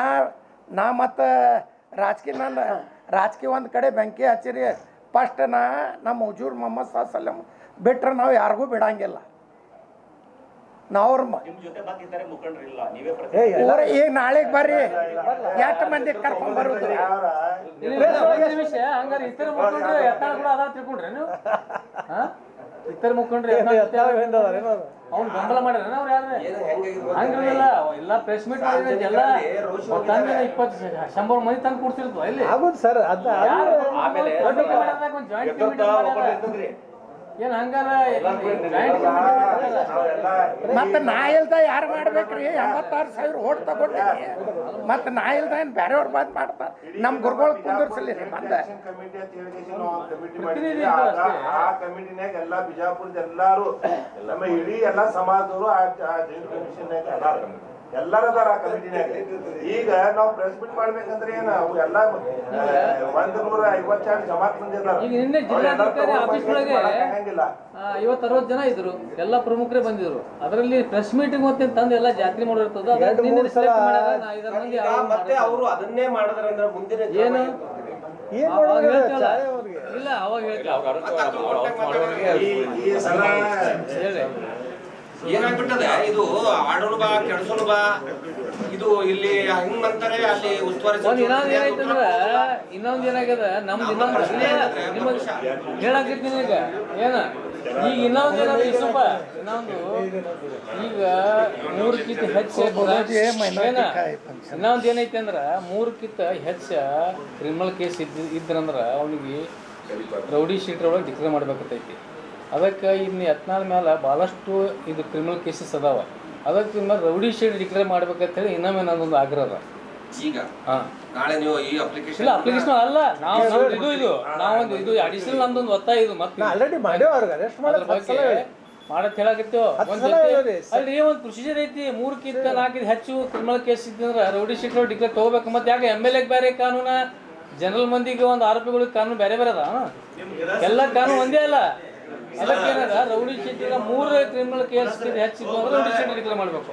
ನಾ ಮತ್ತು ರಾಜಕೀಯ ನನ್ನ ರಾಜಕೀಯ ಒಂದು ಕಡೆ ಬೆಂಕಿ ಹಚ್ಚಿರಿ ಫಸ್ಟ್ ನಾ ನಮ್ಮ ಹುಜೂರ್ ಮೊಹಮ್ಮದ್ ಸಾ ಬಿಟ್ಟರೆ ನಾವು ಯಾರಿಗೂ ಬಿಡಂಗಿಲ್ಲ ಇವ್ರು ಈಗ ನಾಳೆಗೆ ಬರ್ರಿ. ಎಷ್ಟು ಮಂದಿ ಕರ್ಕೊಂಡ್ ಬರುದು? ಒಂದು ನಿಮಿಷ ಹಂಗಾರೆ ಇತರ ಮುಖಂಡ್ರು ಅವ್ನು ಬೆಂಬಲ ಮಾಡ್ಯಾರ ಅವ್ರು ಯಾರು? ಹಂಗಿರಲಿಲ್ಲ. ಎಲ್ಲ ಪ್ರೆಸ್ ಮೀಟ್ ಮಾಡಿದ್ರೆ ಎಲ್ಲ ಇಪ್ಪತ್ತು ಶಂಬರ್ ಮಂದಿ ತಂದು ಕೂಡ್ಸಿರ್ತವ ಇಲ್ಲಿ? ಆಗೋದು ಸರ್ ಅದ ಆಮೇಲೆ ಜಾಯಿಂಟ್ ಏನ್ ಹಂಗಾರ ಮತ್ತೆ ನಾ ಇಲ್ದ ಯಾರು ಮಾಡ್ಬೇಕ್ರಿ? ಎಂಬತ್ತಾರು ಸಾವಿರ ಓಟ್ ತಗೊಂಡಿನಿ. ಮತ್ತೆ ನಾ ಇಲ್ದ ಏನು ಬೇರೆಯವ್ರು ಬಂದ್ ಮಾಡ್ತಾರ? ನಮ್ಮ ಗುರುಗಳು ಕುಂದಿರ್ಸಲಿ ಬಂದ. ಆ ಕಮಿಟಿನಾಗ ಎಲ್ಲಾ ಬಿಜಾಪುರದ ಎಲ್ಲಾರು ನಮ್ಮ ಇಡೀ ಎಲ್ಲಾ ಸಮಾಜದವರು ಆ ಜಾಯಿಂಟ್ ಕಮಿಷನ್ ಅದಾರ ಎಲ್ಲಾರು ಅದಾರ ಆ ಕಮಿಟಿನಾಗ ಈಗ ನಾವು ಪ್ರೆಸ್ ಮೀಟ್ ಮಾಡ್ಬೇಕಂದ್ರೆ ಏನ ಅವು ಎಲ್ಲಾ ಒಂದ್ ನೂರ ಐವತ್ತೆರಡು ಜಮಾತ್ ಈಗ ನಿನ್ನೆ ಜಿಲ್ಲಾಧಿಕಾರಿ ಆಫೀಸ್ ಒಳಗೆ ಆಗಂಗಿಲ್ಲ ಐವತ್ತು ಅರವತ್ತು ಜನ ಇದ್ರು. ಎಲ್ಲ ಪ್ರಮುಖರೇ ಬಂದಿದ್ರು. ಅದರಲ್ಲಿ ಪ್ರೆಸ್ ಮೀಟಿಂಗ್ ಮತ್ತೆ ತಂದು ಎಲ್ಲ ಜಾತ್ರೆ ಮಾಡಿರ್ತದ. ಮತ್ತೆ ಅವರು ಅದನ್ನೇ ಮಾಡಿದ್ರೆ ಅಂದ್ರೆ ಮುಂದಿನ ಏನು? ಇಲ್ಲ ಅವಾಗ ಹೇಳಿ. ಏನಾಗ್ಬಿಟ್ಟದೆ? ಇದು ಆಡೋಣ ಬಾ ಕೆಡ್ಸೋಣ ಬಾ. ಇದು ಇಲ್ಲಿ ಹಿಂಗ್ ಅಂತಾರೆ ಅಲ್ಲಿ ಉಸ್ತುವಾರಿ ಇನ್ನೊಂದ್ ಏನಾಯ್ತಂದ್ರ ಇನ್ನೊಂದ್ ಏನಾಗ್ಯದ? ನಮ್ದು ಇನ್ನೊಂದ್ ಹೇಳಾಕತ್ತೀನಿ ಈಗ. ಏನ? ಈಗ ಇನ್ನೊಂದ್ ಏನಾದ್ರು ಇಸಪ್ಪ ಇನ್ನೊಂದು. ಈಗ ಮೂರಕ್ಕಿಂತ ಹೆಚ್ಚು. ಇನ್ನೊಂದ್ ಏನೈತಿ ಅಂದ್ರ ಮೂರಕ್ಕಿಂತ ಹೆಚ್ಚ ಕ್ರಿಮಿನಲ್ ಕೇಸ್ ಇದ್ದ ಇದ್ರಂದ್ರ ಅವನಿಗೆ ರೌಡಿ ಶೀಟರ್ ಒಳಗೆ ಡಿಕ್ಲೇರ್ ಮಾಡ್ಬೇಕತ್ತೈತಿ ಅದಕ್ಕೆ ಇನ್ನು ಯತ್ನಾದ ಮೇಲೆ ಭಾಳಷ್ಟು ಇದು ಕ್ರಿಮಿನಲ್ ಕೇಸಸ್ ಅದಾವ. ಅದಕ್ಕೆ ಮೇಲೆ ರೌಡಿ ಶೀಟ್ ಡಿಕ್ಲೇರ್ ಮಾಡ್ಬೇಕಂತ ಹೇಳಿ ಇನ್ನೊಮ್ಮೆ ನನ್ನೊಂದು ಆಗ್ರಹ ಅದ. ಈಗ? ಹಾಂ. ನಾಳೆ ನೀವು ಈ ಇಲ್ಲ ಅಪ್ಲಿಕೇಶನ್ ಅಪ್ಲಿಕೇಶನ್ ಅಲ್ಲ ನಾವು ನಮ್ದು ಇದು ಇದು ನಾವೊಂದು ಇದು ಅಡಿಷನಲ್ ನಮ್ದೊಂದು ಒತ್ತಾಯ ಇದು ಮತ್ತೆ ಆಲ್ರೆಡಿ ಮಾಡ್ಯಾವ ಅವ್ರಿಗೆ ಅರೆಸ್ಟ್ ಅದ್ರ ಬಗ್ಗೆ ಮಾಡತ್ ಹೇಳಾಕತ್ತೇವ? ಅಲ್ಲಿ ಒಂದು ಪ್ರೊಸೀಜರ್ ಐತಿ ಮೂರ್ ಕಿತ್ತ ನಾಲ್ಕಿದ ಹೆಚ್ಚು ಕ್ರಿಮಿನಲ್ ಕೇಸ್ ಇದ್ರೆ ರೌಡಿ ಶೀಟ್ ಡಿಕ್ಲೇರ್ ತಗೋಬೇಕು. ಮತ್ತೆ ಯಾಕೆ ಎಂ ಎಲ್ ಎಗ್ ಬೇರೆ ಕಾನೂನ? ಜನರಲ್ ಮಂದಿಗೆ ಒಂದು ಆರೋಪಿಗಳಿಗೆ ಕಾನೂನು ಬೇರೆ ಬೇರೆ ಅದ ಎಲ್ಲ ಕಾನೂನು ಒಂದೇ ಅಲ್ಲ. ಅದಕ್ಕೆ ಏನದ? ರೌಡಿ ಶೀಟ್ ಮೂರೇ ಕ್ರಿಮಿನಲ್ ಕೇಸ್ ಹೆಚ್ಚಿತ್ತು ಅಂದ್ರೆ ರೌಡಿ ಶೀಟ್ ಡಿಕ್ಲೇರ್ ಮಾಡ್ಬೇಕು.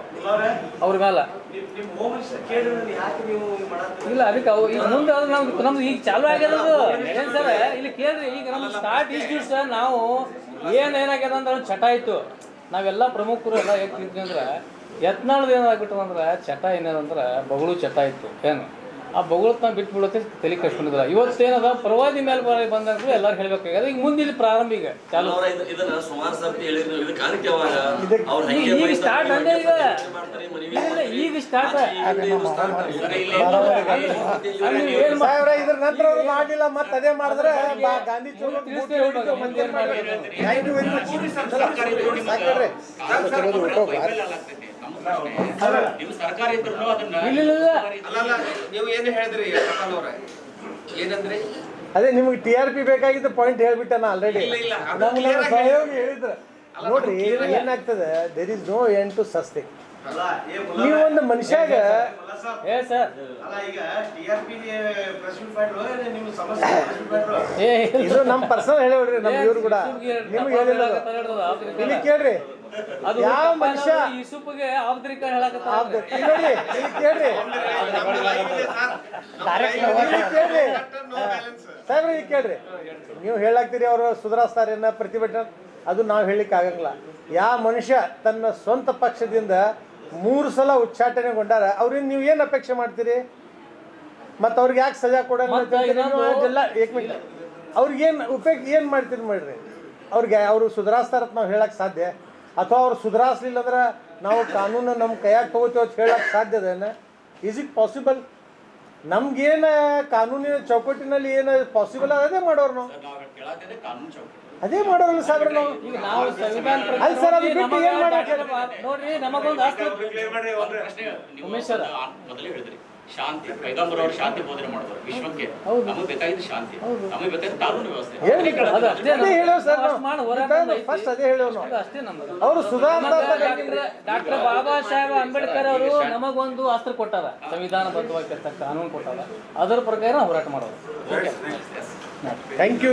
ಅವ್ರ ಮೇಲ ಇಲ್ಲ ಅದಕ್ಕೆ ಅವು ಈಗ ಮುಂದೆ ಅದು ನಮ್ದು ನಮ್ದು ಈಗ ಚಾಲು ಆಗ್ಯದ ಅದು ಏನ್ ಸರ್ ಇಲ್ಲಿ ಕೇಳ್ರಿ ಈಗ ನಮ್ದು ಸ್ಟಾರ್ಟ್ ದಿವಸ ನಾವು ಏನು ಏನಾಗ್ಯದ ಅಂದ್ರೆ ಚಟ ಆಯ್ತು ನಾವೆಲ್ಲ ಪ್ರಮುಖರು ಎಲ್ಲ ಹೇಗೆ ತಿಂತೀವಿ ಅಂದ್ರೆ ಯತ್ನಾಳದ ಏನಾಗ್ಬಿಟ್ಟದ ಅಂದ್ರೆ ಚಟ ಏನೇನಂದ್ರೆ ಬಗಳು ಚಟ ಇತ್ತು ಏನು? ಆ ಬಗುಳತ್ನ ಬಿಟ್ಟು ಬಿಡುತ್ತೆ ತಲೆ ಕಟ್ಕೊಂಡಿದ್ರ ಇವತ್ತೇನದ? ಪ್ರವಾದಿ ಮೇಲೆ ಬರ ಬಂದಾಗ ಎಲ್ಲರೂ ಹೇಳ್ಬೇಕಾಗ್ಯದ ಈಗ ಮುಂದೆ ಇಲ್ಲಿ ಪ್ರಾರಂಭ ಈಗ. ಚಾಲು. ಈಗ ಸ್ಟಾರ್ಟ್ ಅಂದ್ರೆ ಈಗ ಈಗ ಸ್ಟಾರ್ಟ್ ಇದ್ರ ನಂತರ ಮಾಡಿಲ್ಲ ಮತ್ತೆ ಅದೇ ಮಾಡಿದ್ರೆ ಬಾ ಗಾಂಧಿ ಚೌಕ ನೀವು ಸರ್ಕಾರ ಇದ್ರು ಅದನ್ನ ಇಲ್ಲ ಇಲ್ಲ ಇಲ್ಲ. ನೀವು ಏನು ಹೇಳಿದ್ರಿ ಕಪಾಲ್ ಅವ್ರೆ? ಏನಂದ್ರಿ? ಅದೇ ನಿಮ್ಗೆ ಟಿ ಆರ್ ಪಿ ಬೇಕಾಗಿದ್ದ ಪಾಯಿಂಟ್ ಹೇಳ್ಬಿಟ್ಟನ ಆಲ್ರೆಡಿ ಇಲ್ಲ, ಇಲ್ಲ, ಅದು ನಮ್ಗೆ ಆಗಿ ಸಹಯೋಗಿ ಹೇಳಿದ್ರು. ನೋಡ್ರಿ ಏನಾಗ್ತದೆ there is no end to ಸಸ್ತಿ ನೀವು ಒಂದು ಮನುಷ್ಯಾಗ ಏ ಸರ್ ಅಲ್ಲ ಇದು ನಮ್ಮ ಪರ್ಸನಲ್ ಹೇಳಿ ನಮ್ಮ ಇವ್ರು ಕೂಡ. ನಿಮ್ಗೆ ಹೇಳಿಲ್ಲ ಇಲ್ಲಿ ಕೇಳ್ರಿ. ಅದು ಯಾವ ಮನುಷ್ಯ ಯೂಸುಫ್ಗೆ ಆಬ್ದ್ರಿಕ ಹೇಳಕತ್ತ ಕೇಳ್ರಿ ಕೇಳ್ರಿ ಸಾಹೇಬ್ರೆ ಕೇಳ್ರಿ. ನೀವು ಹೇಳಾಕ್ತೀರಿ ಅವರು ಸುಧಾರಿಸ್ತಾರೇನ ಪ್ರತಿಭಟನೆ? ಅದು ನಾವು ಹೇಳಲಿಕ್ಕೆ ಆಗಂಗಿಲ್ಲ. ಯಾವ ಮನುಷ್ಯ ತನ್ನ ಸ್ವಂತ ಪಕ್ಷದಿಂದ ಮೂರು ಸಲ ಉಚ್ಚಾಟನೆಗೊಂಡಾರ ಅವ್ರಿಂದ ನೀವು ಏನು ಅಪೇಕ್ಷೆ ಮಾಡ್ತೀರಿ? ಮತ್ತು ಅವ್ರಿಗೆ ಯಾಕೆ ಸಜಾ ಮಿನಿಟ್. ಅವ್ರಿಗೆ ಏನು ಉಪಯೋಗ ಏನು ಮಾಡ್ತೀರಿ ಮಾಡ್ರಿ ಅವ್ರಿಗೆ ಅವರು ಸುಧಾರಿಸ್ತಾರತ್ ನಾವು ಹೇಳಕ್ ಸಾಧ್ಯ. ಅಥವಾ ಅವ್ರು ಸುಧಾರಿಸ್ಲಿಲ್ಲ ಅಂದ್ರೆ ನಾವು ಕಾನೂನು ನಮ್ಮ ಕೈಯಾಗ ತಗೋತೀವಿ ಅಂತ ಹೇಳಕ್ಕೆ ಸಾಧ್ಯದೇನ ಇಸ್ ಇಟ್ ಪಾಸಿಬಲ್ ನಮ್ಗೇನು ಕಾನೂನಿನ ಚೌಕಟ್ಟಿನಲ್ಲಿ ಏನು ಪಾಸಿಬಲ್ ಅದೇ? ಮಾಡೋರು ನಾವು. ನಾವು ಕಾನೂನು ಚೌಕಟ್ಟು ಅದೇ ಮಾಡೋರಲ್ಲ ಸಾಹೇಬ್ರೆ ನಾವು. ಅಲ್ಲ ಸರ್, ಅದು ಬಿಟ್ಟು ಏನ್ ನೋಡ್ರಿ ನಮಗೊಂದು ಉಮೇಶ್ ಸರ್. ಶಾಂತಿ ಪೈಗಂಬರ್ ಅವರು ಶಾಂತಿ ಬೋಧನೆ ಮಾಡಿದ್ರು ವಿಶ್ವಕ್ಕೆ. ನಮಗೆ ಬೇಕಾಗಿದ್ದು ಶಾಂತಿ. ನಮಗೆ ಬೇಕಾದ ಕಾನೂನು ವ್ಯವಸ್ಥೆ. ಡಾಕ್ಟರ್ ಬಾಬಾ ಸಾಹೇಬ್ ಅಂಬೇಡ್ಕರ್ ಅವರು ನಮಗೊಂದು ಅಸ್ತ್ರ ಕೊಟ್ಟಾರ ಸಂವಿಧಾನಬದ್ಧವಾಗಿರ್ತಕ್ಕ ಕಾನೂನು ಕೊಟ್ಟಾರ ಅದರ ಪ್ರಕಾರ ಹೋರಾಟ ಮಾಡೋದು. Thank you